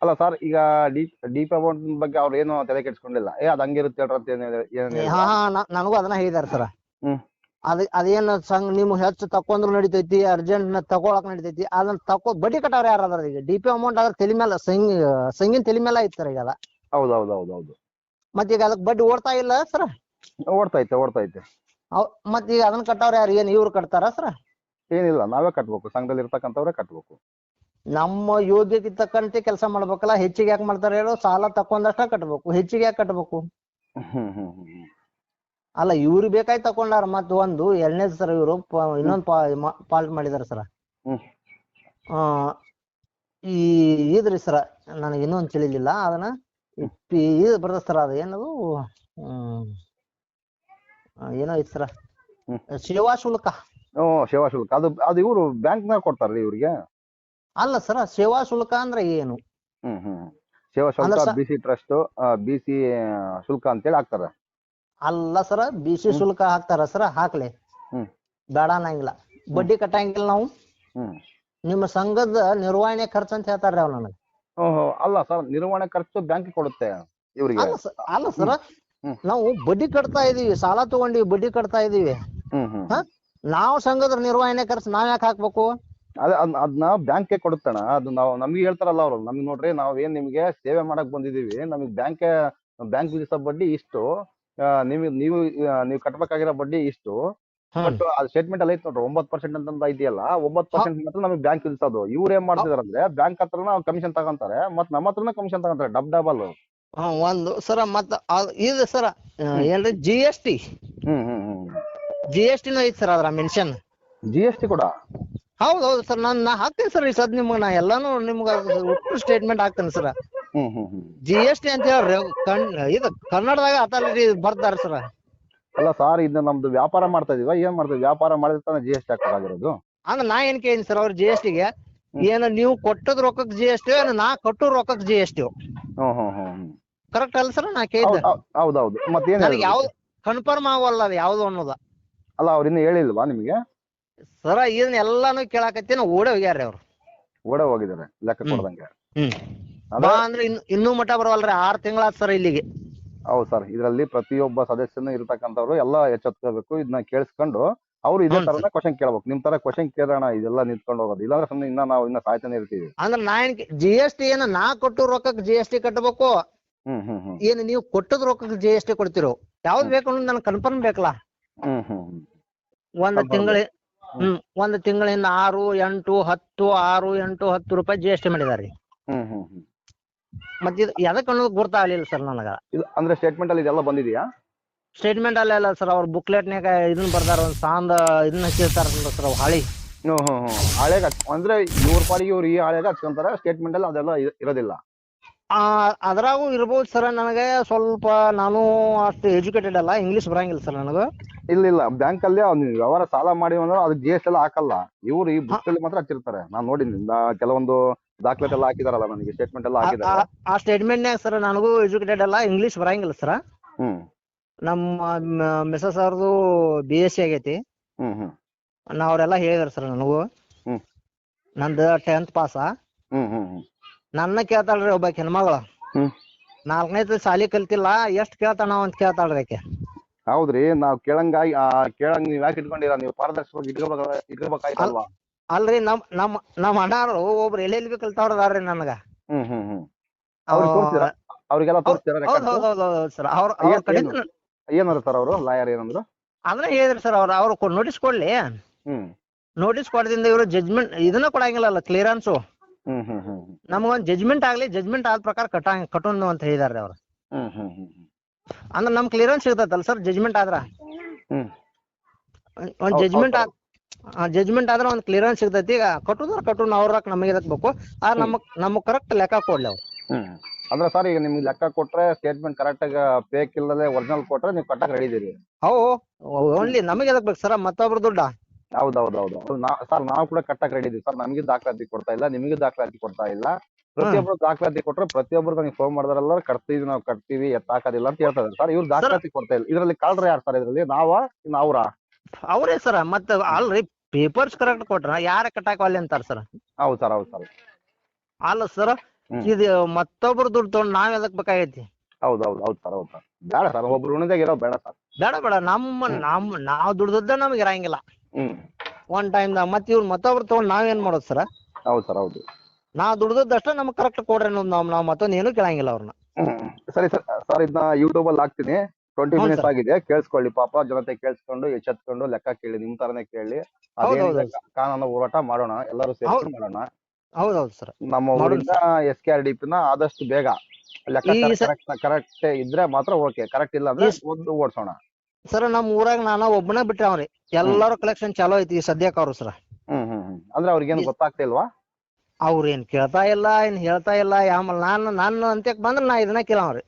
ಅಲ್ಲ ಸರ್ ಈಗ ಡೀಪ್ ಡೀಪ್ ಅಮೌಂಟ್ ಬಗ್ಗೆ ಅವ್ರು ಏನು ತಲೆ ಕೆಡ್ಸ್ಕೊಂಡಿಲ್ಲ. ಏ ಅದ್ ಹಂಗಿರುತ್ತೆ ಇರುತ್ತೆ ಅಂತ ಏನ್? ಹಾ ಹಾ ನಾ- ನನಗೂ ಅದನ್ನ ಹೇಳಿದಾರೆ ಸರ್. ಹ್ಮ್. ಅದ ಅದೇನ್ ಸಂಗ್ ನಿಮ್ ಹೆಚ್ಚು ತಕೊಂಡ್ರು ನಡಿತೈತಿ ಅರ್ಜೆಂಟ್ ತಗೊಳಕ್ ನಡಿತೈತಿ ಅದನ್ನ ತಕೋ ಬಡ್ಡಿ ಕಟ್ಟವ್ರ ಯಾರು ಅದಾರ ಈಗ? ಡಿ ಪಿ ಅಮೌಂಟ್ ಅದ್ರ ತಲೆ ಮೇಲೆ ಸಂಗ್ ಸಂಗಿನ ತಲೆ ಮೇಲೆ ಐತಿ ಸರ್ ಈಗ ಅದ. ಹೌದು ಹೌದು ಹೌದು ಹೌದು ಮತ್ತೆ ಈಗ ಅದಕ್ಕೆ ಬಡ್ಡಿ ಓಡ್ತಾ ಇಲ್ಲ ಸರ್? ಓಡ್ತಾ ಓಡ್ತೈತೆ. ಮತ್ತೆ ಈಗ ಅದನ್ನ ಕಟ್ಟವ್ರ ಯಾರು? ಏನ್ ಇವ್ರು ಕಟ್ತಾರ ಸರ್? ಏನಿಲ್ಲ ನಾವೇ ಕಟ್ಬೇಕು. ಸಂಘದಲ್ಲಿ ಇರ್ತಕ್ಕಂಥವ್ರೆ ಕಟ್ಬೇಕು. ನಮ್ಮ ಯೋಗ್ಯತೆ ತಕ್ಕಂತೆ ಕೆಲಸ ಮಾಡ್ಬೇಕಲ್ಲ ಹೆಚ್ಚಿಗೆ ಯಾಕೆ ಮಾಡ್ತಾರೆ ಹೇಳು? ಸಾಲ ತಕೊಂಡಷ್ಟ ಕಟ್ಬೇಕು. ಹೆಚ್ಚಿಗೆ ಯಾಕೆ ಕಟ್ಬೇಕು? ಹ್ಮ್ ಹ್ಮ್ ಹ್ಮ್ ಹ್ಮ್. ಅಲ್ಲ ಇವ್ರು ಬೇಕಾಗಿ ತಕೊಂಡಾರ ಮತ್ ಒಂದು ಎರಡನೇದು ಸರ್ ಇವರು ಇನ್ನೊಂದು ಪಾಲ್ಟ್ ಮಾಡಿದಾರ ಸರ್. ಹ್ಮ್. ಆ ಈ ಇದ್ರಿ ಸರ್ ನನಗೆ ಇನ್ನೊಂದು ತಿಳಿಲಿಲ್ಲ ಅದನ್ನ ಇದು ಬರ್ತದ ಸರ್ ಅದು ಏನದು? ಏನೋ ಐತಿ ಸರ. ಸೇವಾ ಶುಲ್ಕ. ಓ ಸೇವಾ ಶುಲ್ಕ. ಅದು ಅದು ಇವರು ಬ್ಯಾಂಕ್ನಾಗ ಕೊಡ್ತಾರ್ರಿ ಇವ್ರಿಗೆ? ಅಲ್ಲ ಸರ ಸೇವಾ ಶುಲ್ಕ ಅಂದ್ರೆ ಏನು? ಹ್ಮ್ ಹ್ಮ್. ಸೇವಾ ಶುಲ್ಕ B C trust B C ಶುಲ್ಕ ಅಂತೇಳಿ ಹಾಕ್ತಾರೆ. ಅಲ್ಲ ಸರ ಬಿ ಸಿ ಶುಲ್ಕ ಹಾಕ್ತಾರ ಸರ ಹಾಕ್ಲಿ. ಹ್ಮ್. ಬೇಡ ಅನ್ನಂಗಿಲ್ಲ. ಬಡ್ಡಿ ಕಟ್ಟಂಗಿಲ್ಲ ನಾವು. ಹ್ಮ್. ನಿಮ್ಮ ಸಂಘದ ನಿರ್ವಹಣೆ ಖರ್ಚು ಅಂತ ಹೇಳ್ತಾರ್ರಿ ಅವ್ ನನಗೆ. ಅಲ್ಲ ಸರ್ ನಿರ್ವಹಣೆ ಖರ್ಚು ಬ್ಯಾಂಕ್ ಕೊಡುತ್ತೆ ಇವರಿಗೆ. ಅಲ್ಲ ಸರ್ ಅಲ್ಲ ಸರ ನಾವು ಬಡ್ಡಿ ಕಟ್ತಾ ಇದೀವಿ ಸಾಲ ತಗೊಂಡಿವಿ ಬಡ್ಡಿ ಕಟ್ತಾ ಇದೀವಿ. ನಾವು ಸಂಘದ ನಿರ್ವಹಣೆ ಖರ್ಚು ನಾವ್ ಯಾಕೆ ಹಾಕ್ಬೇಕು? ಅದೇ ಅದ್- ಅದನ್ನ ಬ್ಯಾಂಕ್ ಕೊಡುತ್ತಣ. ಅದು ನಾವು ನಮ್ಗೆ ಹೇಳ್ತಾರಲ್ಲ ಅವರು ನಮ್ಗೆ ನೋಡ್ರಿ ನಾವ್ ಏನ್ ನಿಮ್ಗೆ ಸೇವೆ ಮಾಡಕ್ ಬಂದಿದೀವಿ ನಮಗೆ ಬ್ಯಾಂಕ್ ಬ್ಯಾಂಕ್ ವಿಧಿಸೋ ಬಡ್ಡಿ ಇಷ್ಟು ನಿಮಗೆ ನೀವು ನೀವು ಕಟ್ಬೇಕಾಗಿರೋ ಬಡ್ಡಿ ಇಷ್ಟು ಬಟ್ ಸ್ಟೇಟ್ಮೆಂಟ್ ಅಲ್ಲಿ ಐತೆ ನೋಡ್ರಿ ಒಂಬತ್ತು ಪರ್ಸೆಂಟ್ ಅಂತ ಇದೆಯಲ್ಲ ಒಂಬತ್ತು ಪರ್ಸೆಂಟ್ ಮಾತ್ರ ನಮಗೆ ಬ್ಯಾಂಕ್ ವಿಧಿಸೋದು ಇವ್ರು ಏನ್ ಮಾಡ್ತಿದಾರೆ ಅಂದ್ರೆ ಬ್ಯಾಂಕ್ ಹತ್ರನ ಕಮಿಷನ್ ತಗೊಂತಾರೆ ಮತ್ ನಮ್ಮ ಹತ್ರನ ಕಮಿಷನ್ ತಗೊಂತಾರೆ ಡಬ್ ಡಬಲ್. ಹಾ, ಒಂದು ಸರ ಮತ್ತ ಇದು ಸರ ಏನ್ರಿ G S T G S ಟಿನೂ ಐತಿ ಸರ್ ಅದ್ರ ಮೆನ್ಷನ್ ಜಿ ಎಸ್ ಟಿ ಕೂಡ? ಹೌದು ಹೌದು ಸರ್ ನಾನ್ ನಾ ಹಾಕ್ತೇನೆ ಸರ್ ಈ ಸದ್ ನಿಮ್ಗೆ ನಾ ಎಲ್ಲಾನು ನಿಮ್ಗ ಒಟ್ಟು ಸ್ಟೇಟ್ಮೆಂಟ್ ಹಾಕ್ತೇನೆ ಸರ್. ಜಿ ಎಸ್ ಟಿ ಅಂತ ಹೇಳಿ ಇದು ಕನ್ನಡದಾಗ ಅಥಾರಿಟಿ ಬರ್ತಾರ ಸರ್. ಅಲ್ಲ ಸರ್ ಇದು ನಮ್ದು ವ್ಯಾಪಾರ ಮಾಡ್ತಾ ಇದೀವ ಏನ್ ಮಾಡ್ತೀವಿ? ವ್ಯಾಪಾರ ಮಾಡಿದ್ರೆ ಜಿ ಎಸ್ ಟಿ ಹಾಕೋದಾಗಿರೋದು ಅಂದ್ರೆ ನಾ ಏನ್ ಕೇಳಿನಿ ಸರ್ ಅವ್ರ ಜಿ ಎಸ್ ಟಿಗೆ ಏನು ನೀವು ಕೊಟ್ಟದ್ ರೊಕ್ಕಕ್ ಜಿ ಎಸ್ ಟಿ ನಾ ಕೊಟ್ಟು ರೊಕ್ಕಕ್ ಜಿ ಎಸ್ ಟಿ ಹ್ಮ್ ಹ್ಮ್ ಹ್ಮ್ ಕರೆಕ್ಟ್ ಅಲ್ಲ ಸರ್ ನಾ ಕೇಳಿದ್ದೆ ಹೌದ್- ಹೌದ್- ಹೌದೌದು ಮತ್ತೇನ್ ನನಗೆ ಯಾವ ಕನ್ಫರ್ಮ್ ಆಗೋಲ್ಲ ಅದು ಯಾವ್ದು ಅನ್ನೋದ. ಅಲ್ಲ ಅವ್ರ ಇನ್ನು ಹೇಳಿಲ್ವಾ ನಿಮಗೆ? ಸರ ಇದನ್ನ ಎಲ್ಲಾನು ಕೇಳಾಕತ್ತೀನಿ ಓಡೇ ಹೋಗ್ಯಾರ್ರಿ ಅವ್ರು. ಓಡೇ ಹೋಗಿದ್ದಾರೆ ಲೆಕ್ಕ. ಕೊಡ್ದಂಗೆ. ಹ್ಮ್. ಅದೇ ಬಾ ಅಂದ್ರೆ ಇನ್ನು ಇನ್ನೂ ಮಠ ಬರವಲ್ರಿ ಆರ್ ತಿಂಗಳಾತ್ ಸರ್ ಇಲ್ಲಿಗೆ. ಹೌದು ಸರ್. ಇದರಲ್ಲಿ ಪ್ರತಿಯೊಬ್ಬ ಸದಸ್ಯನು ಇರತಕ್ಕಂಥವ್ರು ಎಲ್ಲ ಎಚ್ಚೆತ್ಕೋಬೇಕು ಇದನ್ನ ಕೇಳಿಸ್ಕೊಂಡು ಅವ್ರು ಇದೇ ತರ ತರನ ಕ್ವಶನ್ ಕೇಳ್ಬೇಕು. ನಿಮ್ ತರ ಕ್ವಶನ್ ಕೇಳೋಣ ಇದೆಲ್ಲ ನಿಂತ್ಕೊಂಡು ಹೋಗೋದು. ಇಲ್ಲಾಂದ್ರೆ ಸುಮ್ಮನೆ ಇನ್ನ ನಾವು ಇನ್ನ ಸಾಯ್ತಾನೆ ಇರ್ತೀವಿ. ಅಂದ್ರೆ ನಾ ಏನ್ ಜಿ ಎಸ್ ಟಿ ಏನ ನಾ ಕೊಟ್ಟು ರೊಕ್ಕಕ್ಕೆ ಜಿ ಎಸ್ ಟಿ ಕಟ್ಟಬೇಕು ಹ್ಮ್ ಹ್ಮ್ ಹ್ಮ್. ಏನ್ ನೀವು ಕೊಟ್ಟದ್ ರೊಕ್ಕಕ್ಕೆ ಜಿ ಎಸ್ ಟಿ ಕೊಡ್ತಿರೋ? ಯಾವ್ದು ಬೇಕು ಅನ್ನೋದು ನನಗೆ ಕನ್ಫರ್ಮ್ ಬೇಕಲ್ಲ? ಹ್ಮ್ ಒಂದ್ ತಿಂಗಳ ಹ್ಮ್. ಒಂದ್ ತಿಂಗಳಿಂದ ಆರು ಎಂಟು ಹತ್ತು ಆರು ಎಂಟು ಹತ್ತು ರೂಪಾಯಿ ಜಿ ಎಸ್ ಟಿ ಮಾಡಿದಾರೆ. ಹ್ಮ್ ಹ್ಮ್ ಹ್ಮ್. ಮತ್ ಇದು ಎದಕ್ ಅನ್ನೋದು ಗೊತ್ತಾಗ್ಲಿಲ್ಲ ಸರ್ ನನಗ. ಇದು ಅಂದ್ರೆ ಸ್ಟೇಟ್ಮೆಂಟ್ ಅಲ್ಲಿ ಇದೆಲ್ಲ ಬಂದಿದೆಯಾ? ಸ್ಟೇಟ್ಮೆಂಟ್ ಅಲ್ಲ ಅಲ್ಲ ಸರ್ ಅವ್ರ ಬುಕ್ಲೆಟ್ನ್ಯಾಗ ಇದನ್ನ ಬರ್ದಾರ ಒಂದ್ ಸಾಂದ ಇದನ್ನ ಹಚ್ಚಿರ್ತಾರ ಸರ್ ಅವ್ ಹಾಳಿ. ಹ್ಮ್ ಹ್ಮ್ ಹ್ಮ್. ಹಾಳೆಗ ಅಂದ್ರೆ ಇವ್ರ ಪಾಡಿಗೆ ಇವ್ರು ಈ ಹಾಳೆಗ ಹಚ್ಕೊಂತಾರ ಸ್ಟೇಟ್ಮೆಂಟ್ ಅಲ್ಲಿ ಅದೆಲ್ಲ ಇ- ಇರೋದಿಲ್ಲ. ಆ ಅದ್ರಾಗೂ ಇರ್ಬೋದು ಸರ್ ನನಗೆ ಸ್ವಲ್ಪ ನಾನು ಅಷ್ಟು ಎಜುಕೇಟೆಡ್ ಅಲ್ಲ ಇಂಗ್ಲಿಷ್ ಬರಂಗಿಲ್ಲ ಸರ್ ನನಗ. ಇಲ್ಲ ಇಲ್ಲ. ಬ್ಯಾಂಕ್ ಅಲ್ಲಿ ಅವ್ನು ವ್ಯವಹಾರ ಸಾಲ ಮಾಡಿ ಅಂದ್ರೆ ಅದು ಜಿ ಎಸ್ ಎಲ್ಲ ಹಾಕಲ್ಲ. ಇವ್ರು ಈ ಬುಕ್ ಅಲ್ಲಿ ಮಾತ್ರ ಹಚ್ಚಿರ್ತಾರೆ. ನಾನ್ ನೋಡಿನಿ ನಾ- ಕೆಲವೊಂದು ದಾಖಲೆ ಎಲ್ಲ ಹಾಕಿದಾರಲ್ಲ ನನಗೆ ಸ್ಟೇಟ್ಮೆಂಟ್ ಎಲ್ಲ ಹಾಕಿದಾರೆ. ಆ ಸ್ಟೇಟ್ಮೆಂಟ್ನ್ಯಾಗ ಸರ್ ನನಗೂ ಎಜುಕೇಟೆಡ್ ಅಲ್ಲ ಇಂಗ್ಲಿಷ್ ಬರಂಗಿಲ್ಲ ಸರ್ ಹ್ಮ್. ನಮ್ಮ ಮಿಸಸ್ ಅವ್ರದ್ದು ಬಿ ಎಸ್ ಸಿ ಆಗೈತಿ. ಹ್ಮ್ ಹ್ಮ್. ನಾ ಅವ್ರೆಲ್ಲ ಹೇಳಿದಾರೆ ಸರ್ ನನಗೂ. ಹ್ಮ್. ನಂದು ಟೆಂತ್ ಪಾಸ ಹ್ಮ್ ಹ್ಮ್ ಹ್ಮ್. ನನ್ನ ಕೇಳ್ತಾಳ್ರಿ ಒಬ್ಬ ಹೆಣ್ಮಗಳು ಹ್ಮ್. ನಾಲ್ಕನೇದು ಸಾಲಿ ಕಲ್ತಿಲ್ಲ ಎಷ್ಟ್ ಕೇಳ್ತಾನ ಅಂತ ಕೇಳ್ತಾಳ್ರಿ ಆಕೆ. ಹೌದ್ರಿ ನಾವ್ ಕೇಳಂಗಾಗಿ ಆ, ಕೇಳಂಗ್ ನೀವ್ ಯಾಕೆ ಇಟ್ಕೊಂಡಿರ ನೀವು ಪಾರದರ್ಶಕವಾಗಿ ಇಟ್ಕೋಬೇಕ ಇಟ್ಕೋಬೇಕಾಯ್ತಲ್ವಾ? ಅಲ್ರಿ ನಮ್ ನಮ್ ನಮ್ ಅಣ್ಣಾರು ಒಬ್ರು ಎಲ್ಲಿ ಎಲ್ಲಿ ಬಿ ಕಲ್ತಾವ್ರದಾರ್ರಿ ನನಗ. ಹ್ಮ್ ಹ್ಮ್ ಹ್ಮ್. ಅವ್ರಿಗೆ ತೋರಿಸ್ತೀರಾ ಅವ್ರಿಗೆಲ್ಲ ತೋರಿಸ್ತೀರಾ ಹೌದ್ records? ಹೌದ್ ಹೌದ್ ಹೌದ್ ಸರ್. ಅವ್ರ ಅವ್ರ ಏನ್- ಕಡೆ ಏನು? ಸರ್ ಅವರು? ಲಾಯರ್ ಏನಂದ್ರು? ಅದನ್ನ ಹೇಳಿದ್ರಿ ಸರ್ ಅವ್ರ ಅವ್ರು ನೋಟಿಸ್ ಕೊಡ್ಲಿ. ಹ್ಮ್. ನೋಟಿಸ್ ಕೊಡದಿಂದ ಇವರು ಜಜ್ಮೆಂಟ್ ಇದನ್ನ ಕೊಡಂಗಿಲ್ಲಲ್ಲ ಕ್ಲಿಯರೆನ್ಸ್ ಹ್ಮ್ ಹ್ಮ್ ಹ್ಮ್ ನಮಗೊಂದ್ ಜಜ್ಮೆಂಟ್ ಆಗ್ಲಿ ಜಜ್ಮೆಂಟ್ ಆದ ಪ್ರಕಾರ ಕಟ್ಟ ಕಟ್ಟೋಣ ಅಂತ ಹೇಳಿದಾರ್ರಿ ಅವ್ರು. ಹ್ಮ್ ಹ್ಮ್ ಹ್ಮ್ ಹ್ಮ್. ಅಂದ್ರೆ ನಮ್ ಕ್ಲಿಯರೆನ್ಸ್ ಸಿಗ್ತೈತಲ್ಲ ಸರ್ ಜಜ್ಮೆಂಟ್ ಆದ್ರ? ಹ್ಮ್. ಒಂದ್ ಜಜ್ಮೆಂಟ್ ಜಜ್ಮೆಂಟ್ ಆದ್ರೆ ಒಂದ್ ಕ್ಲಿಯರೆನ್ಸ್ ಸಿಗ್ತೈತಿ. ಈಗ ಕಟ್ಟುದ್ರ ಕಟ್ಟು ಅವ್ರ ನಮಗೆ ಬೇಕು? ಆ ನಮಗ್ ನಮಗ್ ಕರೆಕ್ಟ್ ಲೆಕ್ಕ ಕೊಡ್ಲಿ ಅವ್ರು. ಹ್ಮ್. ಅಂದ್ರೆ ಸರ್ ಈಗ ನಿಮ್ಗೆ ಲೆಕ್ಕ ಕೊಟ್ರೆ ಸ್ಟೇಟ್ಮೆಂಟ್ ಕರೆಕ್ಟ್ ಆಗಿ ಬೇಕ್ ಇಲ್ಲದೆ ಒರಿಜಿನಲ್ ಕೊಟ್ರೆ ನೀವು ಕಟ್ಟಕ್ ರೆಡಿ ಇದೀರಿ. ಅವು ಓನ್ಲಿ ನಮಗೆ ಎದಕ್ ಬೇಕು ಸರ್? ಮತ್ತೊಬ್ರು ದುಡ್ಡ? ಹೌದು ಸರ್ ನಾವು ಕೂಡ ಕಟ್ಟಕ್ ರೆಡಿ ಇದೀವಿ. ಸರ್ ನಮಗೆ ದಾಖಲಾತಿ ಕೊಡ್ತಾ ಇಲ್ಲ ನಿಮಗೆ ದಾಖಲಾತಿ ಕೊಡ್ತಾ ಇಲ್ಲ. ಪ್ರತಿಯೊಬ್ರು ದಾಖಲಾತಿ ಕೊಟ್ರೆ ಪ್ರತಿಯೊಬ್ರು ನನಗೆ ಫೋನ್ ಮಾಡಿದ್ರೆಲ್ಲ ಕಟ್ತೀವಿ ನಾವು ಕಟ್ತೀವಿ ಎತ್ತಾಕೋದಿಲ್ಲ ಅಂತ ಹೇಳ್ತಾರೆ ಸರ್ ಇವ್ರು ದಾಖಲಾತಿ ಕೊಡ್ತಾ ಇಲ್ಲ. ಇದರಲ್ಲಿ ಕಳ್ರ ಯಾರು ಸರ್ ಇದರಲ್ಲಿ? ನಾವ ಇನ್ನು ಅವ್ರ ಅವ್ರೇ ಸರ್ ಮತ್ತ ಅಲ್ರಿ ಪೇಪರ್ಸ್ ಕರೆಕ್ಟ್ ಕೊಟ್ರ ಯಾರ ಕಟ್ಟಾಕವಲ್ಲಿ ಅಂತಾರ ಸರ್. ಹೌದು ಸರ್ ಹೌದು ಸರ್. ಅಲ್ಲ ಸರ್. ಇದು ಮತ್ತೊಬ್ರು ದುಡ್ಡು ತಗೊಂಡ್ ನಾವ್ ಎದಕ್ ಬೇಕಾಗೈತಿ? ಹೌದು ಹೌದು ಹೌದು ಸರ್ ಹೌದು ಸರ್. ಬೇಡ ಸರ್ ಒಬ್ರು ಉಣದಾಗ ಇರೋ ಬೇಡ ಸರ್. ಬೇಡ ಬೇಡ ನಮ್ಮ ನಮ್ ನಾವ್ ದುಡ್ದದ್ದ ನಮ್ಗೆ ಇರಂಗಿಲ್ಲ. ಹ್ಮ್. ಒನ್ ಟೈಮ್ ದಾಗ ಮತ್ ಇವ್ರು ಮತ್ತೊಬ್ರು ತಗೊಂಡ್ ನಾವೇನ್ ಮಾಡೋದು ಸರ್? ಹೌದು ಸರ್ ಹೌದು. ನಾವ್ ದುಡ್ದದ್ದಷ್ಟ ನಮ್ಗ್ ಕರೆಕ್ಟ್ ಕೊಡ್ರಿ ಅನ್ನೋದು ನಾವ್ ನಾವ್ ಮತ್ತೊಂದ್ ಏನು ಕೇಳಂಗಿಲ್ಲ ಅವ್ರನ್ನ ಹ್ಮ್. ಸರಿ ಸರ್ ಸರ್ ಇದನ್ನ ಯೂಟ್ಯೂಬ್ ಅಲ್ಲಿ ಹಾಕ್ತೀನಿ. ಟ್ವೆಂಟಿ ಮಿನಿಟ್ಸ್ ಆಗಿದೆ ಕೇಳಿಸ್ಕೊಳ್ಳಿ ಪಾಪ ಜನತೆ ಕೇಳಿಸ್ಕೊಂಡು ಎಚ್ಚೆತ್ಕೊಂಡು ಲೆಕ್ಕ ಕೇಳಿ. ನಿಮ್ ತರನೇ ಕೇಳಿ ಅದೇನಿದೆ. ಕಾನೂನು ಹೋರಾಟ ಮಾಡೋಣ ಎಲ್ಲರೂ ಸೇರಿ ಮಾಡೋಣ. ಹೌದೌದು ಸರ್. ನಮ್ಮ ಊರಿಂದ ಎಸ್ ಕೆ ಆರ್ ಡಿ ನ ಆದಷ್ಟು ಬೇಗ. ಲೆಕ್ಕ ಕರೆಕ್ಟ್ ಕರೆಕ್ಟ್ ಇದ್ರೆ ಮಾತ್ರ ಓಕೆ ಕರೆಕ್ಟ್ ಇಲ್ಲ ಅಂದ್ರೆ ಒಂದು ಓಡಿಸೋಣ. ಸರ್ ನಮ್ ಊರಾಗ ನಾನು ಒಬ್ಬನೇ ಬಿಟ್ಟೆ ಅವ್ರಿ ಎಲ್ಲಾರು ಕಲೆಕ್ಷನ್ ಚಾಲೋ ಐತಿ ಸದ್ಯಕ್ಕೆ ಅವ್ರು ಸರ್. ಹ್ಮ್ ಹ್ಮ್ ಹ್ಮ್. ಅಂದ್ರೆ ಅವ್ರಿಗೇನು ಗೊತ್ತಾಗ್ತಿಲ್ವಾ ಅವ್ರ ಏನ್ ಕೇಳ್ತಾ ಇಲ್ಲ ಏನ್ ಹೇಳ್ತಾ ಇಲ್ಲ ಆಮೇಲೆ ನಾನು ನನ್ನ ಅಂತ್ಯಕ್ ಬಂದ್ರೆ ನಾ ಇದನ್ನ ಕೇಳವ್ರಿ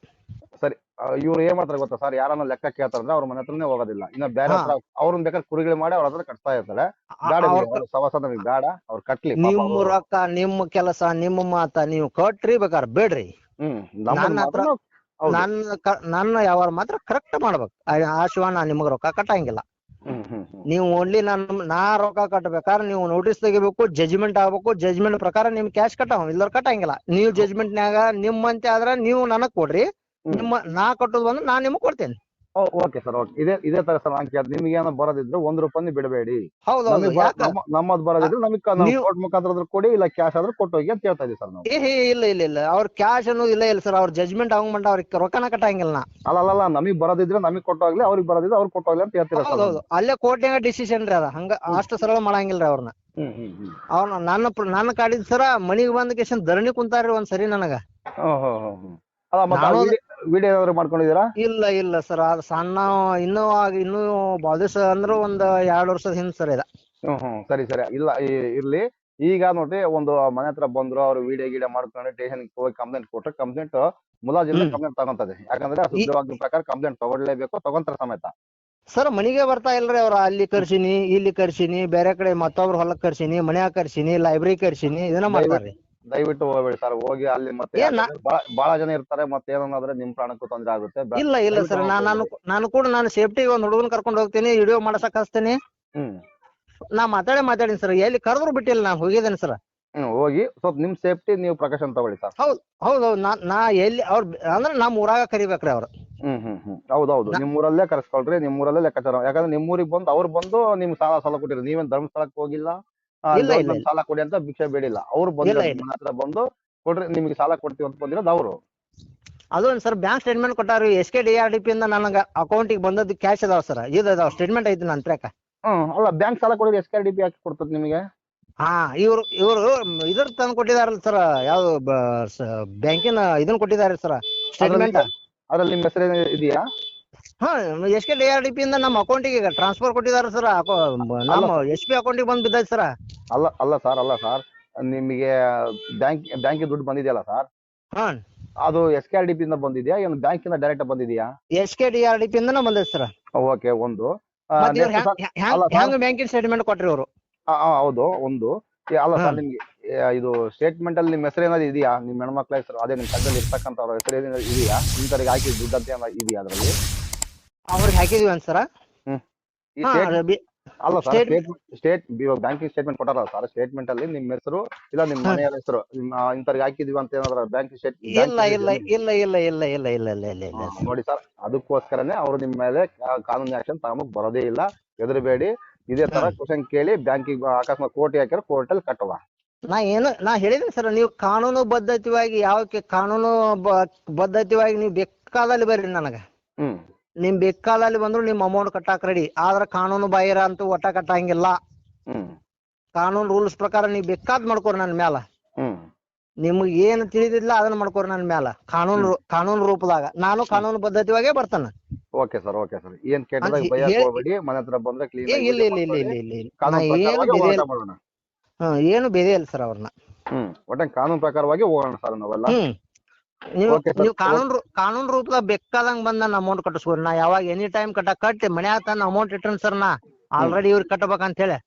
ಇವ್ರು ಏನ್ ಮಾಡ್ತಾರೆ ಗೊತ್ತಾ ಸರ್ ಯಾರನ್ನ ಲೆಕ್ಕ ಕೇಳ್ತಾರೆ ಅಂದ್ರೆ ಅವ್ರ ಮನೆ ಹತ್ರನೇ ಹೋಗೋದಿಲ್ಲ. ಇನ್ನ ಬೇರೆ. ಹತ್ರ ಅವ್ರನ್ನ ಬೇಕಾದ್ರೆ ಕುರಿಗಳು ಮಾಡಿ ಅವ್ರ ಹತ್ರ ಕಟ್ತಾ ಇರ್ತಾರೆ. ಬೇಡ ಅವ್ರ ಬಿಡಿ, ಅವ್ರ ಸವಾಸ ನಮಗೆ ಬೇಡ ಅವ್ರು ಕಟ್ಲಿ ಪಾಪ ಅವ್ರು. ರೊಕ್ಕ ನಿಮ್ಮ ಕೆಲಸ ನಿಮ್ಮ ಮಾತ ನೀವು ಕಟ್ರಿ ಬೇಕಾದ್ರೆ ಬೇಡ್ರಿ. ಹ್ಮ್ ನಮ್ಮನ್ನ ನನ್ನ ಮಾತ್ರ ಹತ್ರ- ನಾವು- ಹೌದು. ನನ್ನ ಕ- ನನ್ನ ವ್ಯವಹಾರ ಮಾತ್ರ ಕರೆಕ್ಟ್ ಮಾಡ್ಬೇಕು. ಆ- ಆ ಶಿವ ನಾ ನಿಮಗ್ ರೊಕ್ಕ ಕಟ್ಟಂಗಿಲ್ಲ. ಹ್ಮ್ ಹ್ಮ್ ಹ್ಮ್. ನೀವು ಓನ್ಲಿ ನಾನ್ ನಾ ರೊಕ್ಕ ಕಟ್ಟಬೇಕಾದ್ರೆ ನೀವು ನೋಟಿಸ್ ತೆಗಿಬೇಕು ಜಜ್ಮೆಂಟ್ ಆಗ್ಬೇಕು ಜಜ್ಮೆಂಟ್ ಪ್ರಕಾರ ನಿಮ್ ಕ್ಯಾಶ್ ಕಟ್ಟಾವ. ಇಲ್ಲರ ಕಟ್ಟಂಗಿಲ್ಲ. ನೀವು ಜಜ್ಮೆಂಟ್ ನ್ಯಾಗ ನಿಮ್ಮಂತೆ ಆದ್ರ ನೀವು ನನಗ್ ಕೊಡ್ರಿ. ನಿಮ್ಮ ನಾ ಕಟ್ಟೋದು ಬಂದ್ರೆ ನಾ ನಿಮ್ಗೆ ಕೊಡ್ತೇನೆ. ಓಕೆ ಸರ್ ಓಕೆ ಇದೇ ಇದೇ ತರ ಸರ್ ನಾನು ಕೇಳ್ತೀನಿ ನಿಮ್ಗೆ ಏನೋ ಬರೋದಿದ್ರೆ ಒಂದ್ ರೂಪಾಯಿ ಬಿಡಬೇಡಿ. ಹೌದು ನಮಗೆ ಯಾಕ ನಮ್ಮದ್ ಬರೋದಿದ್ರೆ ನಮಗೆ ನೀವು- ಕೋರ್ಟ್ ಮುಖಾಂತರ ಆದ್ರೂ ಕೊಡಿ ಇಲ್ಲ ಕ್ಯಾಶ್ ಆದ್ರೂ ಕೊಟ್ಟೋಗಿ ಅಂತ ಹೇಳ್ತಾ ಇದೀವಿ ಸರ್ ನಾವು. ಏ ಹೇ ಇಲ್ಲ ಇಲ್ಲ ಇಲ್ಲ. ಅವ್ರ ಕ್ಯಾಶ್ ಅನ್ನೋದು ಇಲ್ಲ ಇಲ್ಲ ಸರ್ ಅವ್ರ ಜಜ್ಮೆಂಟ್ ಆಗ ಮಂಟ ಅವ್ರಿಗೆ ರೊಕ್ಕನ ಕಟ್ಟಂಗಿಲ್ಲ ನಾ. ಅಲ್ಲ ಅಲ್ಲ, ಅಲ್ಲ ನಮಗೆ ಬರೋದಿದ್ರೆ ನಮಗೆ ಕೊಟ್ಟೋಗ್ಲಿ ಅವ್ರಿಗೆ ಬರೋದಿದ್ರೆ ಅವ್ರಿಗೆ ಕೊಟ್ಟೋಗ್ಲಿ ಅಂತ ಹೇಳ್ತೀರಾ ಸರ್ ಹೌದೌದು. ಅಲ್ಲೇ ಕೋರ್ಟ್ನಾಗ ಡಿಸಿಷನ್ ರೀ ಅದ? ಹಂಗ ಅಷ್ಟು ಸರಳ ಮಾಡಂಗಿಲ್ರಿ ಅವ್ರನ್ನ ಹ್ಮ್ ಹ್ಮ್ ಹ್ಮ್. ಅವ್ನ ನನ್ನ ಪ್ರ- ನನ್ನ ಕಾಡಿದ ಸರ ಮನಿಗ್ ಬಂದ ಕೇಶನ್ ಧರಣಿ ಕುಂತಾರ್ರಿ ಒಂದ್ ಸರಿ ನನಗ. ಓಹೋ. ಅಲ್ಲ ಮತ್ತೆ ನಾನು- ವಿಡಿಯೋ ಏನಾದ್ರು ಮಾಡ್ಕೊಂಡಿದ್ದೀರಾ? ಇಲ್ಲ ಇಲ್ಲ ಸರ್. ಅದ್ ಸಣ್ಣ ಇನ್ನೂ ಆಗ ಇನ್ನೂ ಬಾಲ್ ದಿವಸ ಅಂದ್ರೆ ಒಂದ್ ಎರಡ್ ವರ್ಷದ ಹಿಂದ್ ಸರ್ ಇದ. ಹ್ಮ್ ಹ್ಮ್. ಸರಿ ಸರಿ. ಇಲ್ಲ ಈ- ಇರ್ಲಿ. ಈಗ ನೋಡ್ರಿ ಒಂದು ಮನೆ ಹತ್ರ ಬಂದ್ರು ಅವ್ರು ವಿಡಿಯೋ ಗಿಡಿಯೋ ಮಾಡ್ಕೊಂಡು ಸ್ಟೇಷನ್ ಹೋಗಿ ಕಂಪ್ಲೇಂಟ್ ಕೊಟ್ರೆ. ಕಂಪ್ಲೇಂಟ್ ಮುಲಾಜಿಲ್ಲ ಹ್ಮ್. ಕಂಪ್ಲೇಂಟ್ ತಗೊಂತದೆ. ಯಾಕಂದ್ರೆ ಸುದ್ದಿವಾಗ್ಯ ಪ್ರಕಾರ ಕಂಪ್ಲೇಂಟ್ ತಗೊಳ್ಲೇಬೇಕು ತಗೊಂತಾರ ಸಮೇತ. ಸರ್ ಮನಿಗೆ ಬರ್ತಾ ಇಲ್ರಿ ಅವ್ರ. ಅಲ್ಲಿ ಕರ್ಸಿನಿ ಇಲ್ಲಿ ಕರ್ಸಿನಿ ಬೇರೆ ಕಡೆ ಮತ್ತೊಬ್ರ ಹೊಲಕ್ ಕರ್ಸಿನಿ ಮನ್ಯಾಗ ಕರ್ಸಿನಿ ಲೈಬ್ರರಿ ಕರ್ಸಿನಿ ಇದನ್ನ ಮಾಡ್ತಾರ್ರಿ. ದಯವಿಟ್ಟು ಹೋಗ್ಬೇಡಿ ಸರ್. ಹೋಗಿ ಅಲ್ಲಿ ಮತ್ತೆ ನಾ- ಬಹಳ ಬಹಳ ಜನ ಇರ್ತಾರೆ ಮತ್ತೆ ಏನಾದ್ರೆ ನಿಮ್ ಪ್ರಾಣಕ್ಕೂ ತೊಂದ್ರೆ ಆಗುತ್ತೆ. ಬ- ಇಲ್ಲ ಇಲ್ಲ ಸರ್ ನಾನು ನಾನು ಕೂಡ ನಾನು ಸೇಫ್ಟಿ ಒಂದ್ ಹುಡುಗನ್ ಕರ್ಕೊಂಡು ಹೋಗ್ತೀನಿ ವಿಡಿಯೋ ಮಾಡಸಕ್ ಹಚ್ತೀನಿ. ಹ್ಮ್. ನಾ ಮಾತಾಡೇ ಮಾತಾಡಿನಿ ಸರ್. ಎಲ್ಲಿ ಕರೆದ್ರು ಬಿಟ್ಟಿಲ್ಲ ನಾನು ಹೋಗಿದ್ದೇನೆ ಸರ್. ಹ್ಮ್ ಹೋಗಿ. ಸ್ವಲ್ಪ ನಿಮ್ ಸೇಫ್ಟಿ ನೀವು ಪ್ರಕಾಶನ್ ತಗೊಳ್ಳಿ ಸರ್. ಹೌದೌದು ನಾ ನಾ ಎಲ್ಲಿ ಅವ್ರ ಅಂದ್ರೆ ನಮ್ ಊರಾಗ ಕರಿಬೇಕ್ರಿ ಅವ್ರು. ಹ್ಮ್ ಹ್ಮ್ ಹ್ಮ್. ಹೌದೌದು ನಾ- ನಿಮ್ ಊರಲ್ಲೇ ಕರ್ಸ್ಕೊಳ್ರಿ ನಿಮ್ ಊರಲ್ಲೇ ಲೆಕ್ಕಾಚಾರ. ಯಾಕಂದ್ರೆ ನಿಮ್ ಊರಿಗೆ ಬಂದು ಅವ್ರು ಬಂದು ನಿಮ್ ಸಾಲ ಸಾಲ ಕೊಟ್ಟಿರಿ ನೀವೇನ್ ಧರ್ಮಸ್ಥಳಕ್ಕೆ ಹೋಗಿಲ್ಲ? ಇಲ್ಲ, ಇಲ್ಲ, ಇಲ್ಲ. ಸಾಲ ಕೊಡಿ ಅಂತ ಭಿಕ್ಷೆ ಬೇಡಿಲ್ಲ. ಅವ್ರು ಬಂದು ಇಲ್ಲ, ಇಲ್ಲ. ನಿಮ್ಮ ಹತ್ರ ಬಂದು ಕೊಡ್ರಿ ನಿಮ್ಗೆ ಸಾಲ ಕೊಡ್ತೀವಿ ಅಂತ ಬಂದಿರೋದು ಅವರು. ಅದು ಸರ್ ಬ್ಯಾಂಕ್ ಸ್ಟೇಟ್ಮೆಂಟ್ ಕೊಟ್ಟಾರಿ S K D R D P ಇಂದ ನನಗೆ ಅಕೌಂಟಿಗೆ ಬಂದದ್ದು ಕ್ಯಾಶ್ ಅದಾವ ಸರ್. ಇದು ಅದಾವ ಸ್ಟೇಟ್ಮೆಂಟ್ ಐತಿ ನನ್ನ ಹ್ಮ್ ಅಲ್ಲ ಬ್ಯಾಂಕ್ ಸಾಲ ಕೊಡಿ ಎಸ್ ಕೆ ಡಿ ಪಿ ಹಾಕಿ ಕೊಡ್ತದೆ ನಿಮಗೆ? ಹಾ ಇವ್ರು ಇವ್ರು ಇದ್ರ ತಂದು ಕೊಟ್ಟಿದಾರಲ್ಲ ಸರ್ ಯಾವ್ದು ಬ್ಯಾಂಕಿನ ಇದನ್ನ ಕೊಟ್ಟಿದ್ದಾರೆ ಸರ್ ಸ್ಟೇಟ್ಮೆಂಟ್ ಅದ್ರಲ್ಲಿ ನಿಮ್ಮ ಹೆಸರು ಇದೆಯಾ? ಹಾ S K D R D P ಇಂದ ನಮ್ಮ ಅಕೌಂಟಿಗೆ ಟ್ರಾನ್ಸ್ಫರ್ ಕೊಟ್ಟಿದ್ದಾರೆ ಸರ್ ನಮ್ಮ ಎಸ್ ಪಿ ಅಕೌಂಟಿಗೆ ಬಂದ್ ಬಿದ್ದೈತೆ ಸರ್ ಅಲ್ಲ ಅಲ್ಲ ಸರ್ ಅಲ್ಲ ಸರ್ ನಿಮಗೆ ಬ್ಯಾಂಕ್ ಬ್ಯಾಂಕಿಗೆ ದುಡ್ಡು ಬಂದಿದೆಯಲ್ಲ ಸರ್ ಹಾ. ಅದು S K R D P ಇಂದ ಬಂದಿದ್ಯಾ? ಏನು ಬ್ಯಾಂಕಿಂದ ಡೈರೆಕ್ಟ್ ಬಂದಿದ್ಯಾ? S K D R D P ಬಂದೈತೆ ಸರ್ ಓಕೆ ಒಂದು. ಹ್ಯಾಂಗ್. ಬ್ಯಾಂಕಿನ ಸ್ಟೇಟ್ಮೆಂಟ್ ಕೊಟ್ರಿ ಅವರು ಹೌದು ಒಂದು. ಅಲ್ಲ. ಸರ್ ನಿಮ್ಗೆ ಇದು ಸ್ಟೇಟ್ಮೆಂಟ್ ಅಲ್ಲಿ ನಿಮ್ಮ ಹೆಸರು ಏನಾದ್ರು ಇದೆಯಾ? ನಿಮ್ಮ ಹೆಣ್ಮಕ್ಳ ಹೆಸರು ಅದೇ ನಿಮ್ಮ ಕಡೆಯಲ್ಲಿ ಇರ್ತಕ್ಕಂಥವ್ರ ಹೆಸರು ಏನಾದ್ರು ಇದೆಯಾ? ಇಂಥವ್ರಿಗೆ ಹಾಕಿ ದುಡ್ಡು ಅಂತ ಇದೆಯಾ ಅದರಲ್ಲಿ? ಅವ್ರಿಗೆ ಹಾಕಿದೀವಿ ಅಂತ ಸರ್ ಈ ಹಾ ಸ್ಟೇಟ್ ಅದು ಬಿ- ಅಲ್ಲ sir State- state banking statement ಕೊಟ್ಟಾರಲ್ಲ sir statement ಅಲ್ಲಿ ನಿಮ್ಮ ಹೆಸರು ಇಲ್ಲ ನಿಮ್ಮ. ಮನೆಯ ಹೆಸರು ಇಂತವ್ರಿಗೆ ಹಾಕಿದೀವಿ ಅಂತ ಏನಾದ್ರ ಬ್ಯಾಂಕ್ ಇಲ್ಲ ಇಲ್ಲ ಇಲ್ಲ ಇಲ್ಲ ಇಲ್ಲ ಇಲ್ಲ ಇಲ್ಲ ಇಲ್ಲ ಇಲ್ಲ ಇಲ್ಲ ನೋಡಿ ಸರ್ ಅದಕ್ಕೋಸ್ಕರನೇ ಅವರು ನಿಮ್ಮ ಮೇಲೆ ಕಾ- ಕಾನೂನು ಆಕ್ಷನ್ ತಗೊಂಡ್ ಬರೋದೇ ಇಲ್ಲ ಹೆದರಬೇಡಿ. ಇದೇ ತರ ಹ್ಮ್. ಕ್ವಶನ್ ಕೇಳಿ ಬ್ಯಾಂಕಿಗೆ ಅಕಸ್ಮಾತ್ ಕೋರ್ಟ್ ಹಾಕಿದ್ರೆ ಕೋರ್ಟಲ್ಲಿ ಕಟ್ಟುವ. ನಾ ಏನು ನಾ ಹೇಳಿದ್ರೆ ಸರ್ ನೀವು ಕಾನೂನು ಬದ್ಧತೆಯಾಗಿ ಯಾವ ಕಾನೂನು ಬ- ಬದ್ಧತೆಯಾಗಿ ನೀವು ಬೇಕಾದಲ್ಲಿ ಬರ್ರಿ ನನಗ. ಹ್ಮ್. ನಿಮ್ ಬೇಕಾದಲ್ಲಿ ಬಂದ್ರು ನಿಮ್ ಅಮೌಂಟ್ ಕಟ್ಟಾಕ್ ರೆಡಿ ಆದ್ರ ಕಾನೂನು ಬಾಹಿರ ಅಂತೂ ಒಟ್ಟ ಕಟ್ಟಂಗಿಲ್ಲ. ಕಾನೂನು ರೂಲ್ಸ್ ಪ್ರಕಾರ ನೀವ್ ಬೇಕಾದ್ ಮಾಡ್ಕೋರಿ ನನ್ ಮ್ಯಾಲ. ನಿಮ್ಗ್ ಏನ್ ತಿಳಿದಿಲ್ಲ ಅದನ್ನ ಮಾಡ್ಕೋರಿ ನನ್ ಮ್ಯಾಲ. ಕಾನೂನು ಕಾನೂನು ರೂಪದಾಗ. ನಾನು ಕಾನೂನು ಪದ್ಧತಿವಾಗೇ ಬರ್ತಾನ. Okay sir okay sir. ಏನ್ ಕೇಟದಾಗ ಹೇ- ಭಯ ಹೇ- ಹೋಗ್ಬೇಡಿ ಮನೆ ಹತ್ರ ಬಂದ್ರೆ ಕ್ಲೀನ್ ಇಲ್ಲ ಇಲ್ಲ ಇಲ್ಲ ಇಲ್ಲ ಇಲ್ಲ ಇಲ್ಲ. ಕಾನೂನು ಏನು ಬೇರೆ ಇಲ್ಲ ಸರ್ ಅವ್ರನ್ನ. ಒಟ್ಟ ಕಾನೂನು ಪ್ರಕಾರವಾಗಿ ಹೋಗೋಣ ಸರ್ ನಾವೆಲ್ಲ. ನೀವು ನೀವು ಕಾನೂನು ಕಾನೂನು ರೂಪದಾಗ ಬೇಕಾದಂಗ್ ಬಂದ್ ನನ್ನ ಅಮೌಂಟ್ ಕಟ್ಟಿಸ್ಕೊರಿ. ನಾ ಯಾವಾಗ ಎನಿ ಟೈಮ್ ಕಟ್ಟ ಕಟ್ಟಿ ಮನ್ಯಾಗ ತಂದ ಅಮೌಂಟ್ ಇಟ್ಟನ್ ಸರ್ ನಾ. ಆಲ್ರೆಡಿ ಇವ್ರಿಗೆ ಕಟ್ಟಬೇಕಂತ ಹೇಳಿ.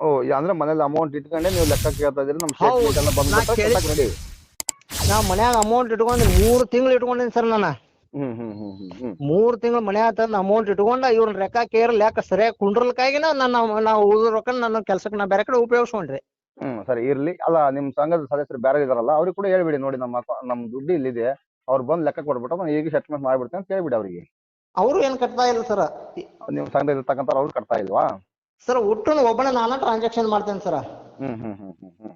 ಓ ಅಂದ್ರೆ ಮನೇಲಿ ಅಮೌಂಟ್ ಇಟ್ಕೊಂಡೆ ನೀವು ಲೆಕ್ಕ ಕೇಳ್ತಾ ಇದ್ರಿ ನಮ್ ಹೌದು. ಸ್ಟೇಟ್ಮೆಂಟ್ ಎಲ್ಲ ನಾ ಕೇಳಿ- ಮನ್ಯಾಗ ಅಮೌಂಟ್ ಇಟ್ಕೊಂಡು ಮೂರ್ ತಿಂಗಳು ಇಟ್ಕೊಂಡಿನಿ ಸರ್ ನಾನು. ಹ್ಮ್ ಹ್ಮ್ ಹ್ಮ್ ಹ್ಮ್ ಹ್ಮ್ ಮೂರ್ ತಿಂಗಳು ಮನ್ಯಾಗ ತಂದ್ ಅಮೌಂಟ್ ಇಟ್ಕೊಂಡ ಇವ್ರನ್ನ ಲೆಕ್ಕ ಕೇರ್ ಲೆಕ್ಕ ಸರಿಯಾಗಿ ಕುಂಡ್ರಲ್ಕಾಗಿನ ನನ್ನ ನಾವು ಉಳಿದ ರೊಕ್ಕ ನನ್ನ ಕೆಲ್ಸಕ್ಕೆ ನಾ ಬೇರೆ ಕಡೆ ಉಪಯೋಗಿಸ್ಕೊಂಡ್ರಿ. ಹ್ಮ್ ಸರಿ ಇರ್ಲಿ. ಅಲ್ಲ ನಿಮ್ ಸಂಘದ ಸದಸ್ಯರು ಬೇರೆ ಇದಾರಲ್ಲ ಅವ್ರಿಗೆ ಕೂಡ ಹೇಳ್ಬಿಡಿ ನೋಡಿ ನಮ್ಮ ಅಕೌ- ನಮ್ ದುಡ್ಡು ಇಲ್ಲಿದೆ. ಅವ್ರು ಬಂದ್ ಲೆಕ್ಕ ಕೊಡ್ಬಿಟ್ಟು ನಾನು ಈಗ ಸೆಟ್ಲ್ಮೆಂಟ್ ಮಾಡ್ಬಿಡ್ತೇನೆ ಅಂತ ಹೇಳ್ಬಿಡಿ ಅವ್ರಿಗೆ. ಅವರು ಏನ್ ಕಟ್ತಾ ಇಲ್ಲ ಸರ್? ನಿಮ್ ಸಂಘದ ಇರ್ತಕ್ಕಂಥ ಅವ್ರು ಕಟ್ತಾ ಇಲ್ವಾ? ಸರ್ ಹುಟ್ಟು ಒಬ್ಬನ ನಾನ ಟ್ರಾನ್ಸಾಕ್ಷನ್ ಮಾಡ್ತೇನೆ ಸರ್. ಹ್ಮ್ ಹ್ಮ್ ಹ್ಮ್ ಹ್ಮ್ ಹ್ಮ್.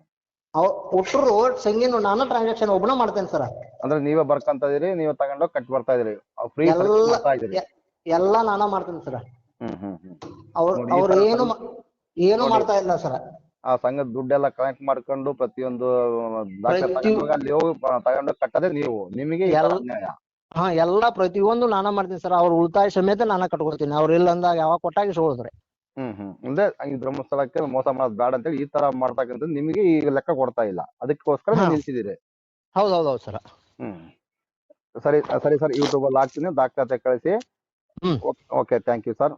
ಅವ್ ಒಟ್ಟರು ಸಂಗೀನು ನಾನು ಟ್ರಾನ್ಸಾಕ್ಷನ್ ಒಬ್ಬನ ಮಾಡ್ತೇನೆ ಸರ್. ಅಂದ್ರೆ ನೀವೇ ಬರ್ಕಂತ ಇದೀರಿ ನೀವೇ ತಗೊಂಡೋಗಿ ಕಟ್ ಬರ್ತಾ ಇದೀರಿ. ಫ್ರೀ ಎಲ್ಲ ಮಾಡ್ತಾ ಇದೀರಿ. ಎ- ಎಲ್ಲಾ ನಾನ ಮಾಡ್ತೇನೆ ಸರ್. ಹ್ಮ್ ಹ್ಮ್ ಹ್ಮ್. ಅವ್ರ ನೋಡಿ, ಈ ಅವ್ರ ತರ ಏನು ಮಾ- ಏನು ಮಾಡ್ತಾ ಇಲ್ಲ ಸರ್. ಆ ಸಂಘದ ದುಡ್ಡೆಲ್ಲ ಕಲೆಕ್ಟ್ ಮಾಡ್ಕೊಂಡು ಪ್ರತಿಯೊಂದು ದಾಖಲೆ ತಗೊಂಡೋಗಿ ಅಲ್ಲಿ ಹೋಗಿ ಪ- ಕಟ್ಟದೆ ನೀವು. ನಿಮಗೆ ಈ ತರ ಎಲ್ಲ- ಅನ್ಯಾಯ. ಹಾ ಎಲ್ಲಾ ಪ್ರತಿಯೊಂದು ನಾನ ಮಾಡ್ತೀನಿ ಸರ್. ಅವ್ರ ಉಳಿತಾಯ ಸಮೇತ ನಾನ ಕಟ್ಕೊಳ್ತೀನಿ. ಅವ್ರ ಇಲ್ಲ ಅಂದಾಗ ಯಾವಾಗ ಕೊಟ್ಟಾಗ ಇಸ್ಕೊಳ್ತಾರೆ ಹ್ಮ್ ಹ್ಮ್. ಅಂದ್ರೆ ಈ ಧರ್ಮಸ್ಥಳಕ್ಕೆ ಮೋಸ ಮಾಡೋದು ಬೇಡ ಅಂತೇಳಿ ಈ ತರ ಮಾಡ್ತಕ್ಕಂಥದ್ದು ನಿಮಗೆ ಈಗ ಲೆಕ್ಕ ಕೊಡ್ತಾ ಇಲ್ಲ. ಅದಕ್ಕೋಸ್ಕರ ನಿಲ್ಸಿದಿರಿ ಹಾ. ನಿಲ್ಸಿದ್ದೀರಿ ಹೌದ್ ಹೌದ್ ಹೌದ್ ಸರ್. ಹ್ಮ್. ಸರಿ ಸರಿ ಸರ್ ಯೂಟ್ಯೂಬ್ ಅಲ್ಲಿ ಹಾಕ್ತೀನಿ. ದಾಖಲಾತಿ ಕಳಿಸಿ. ಹ್ಮ್. ಓಕೆ. Thank you sir.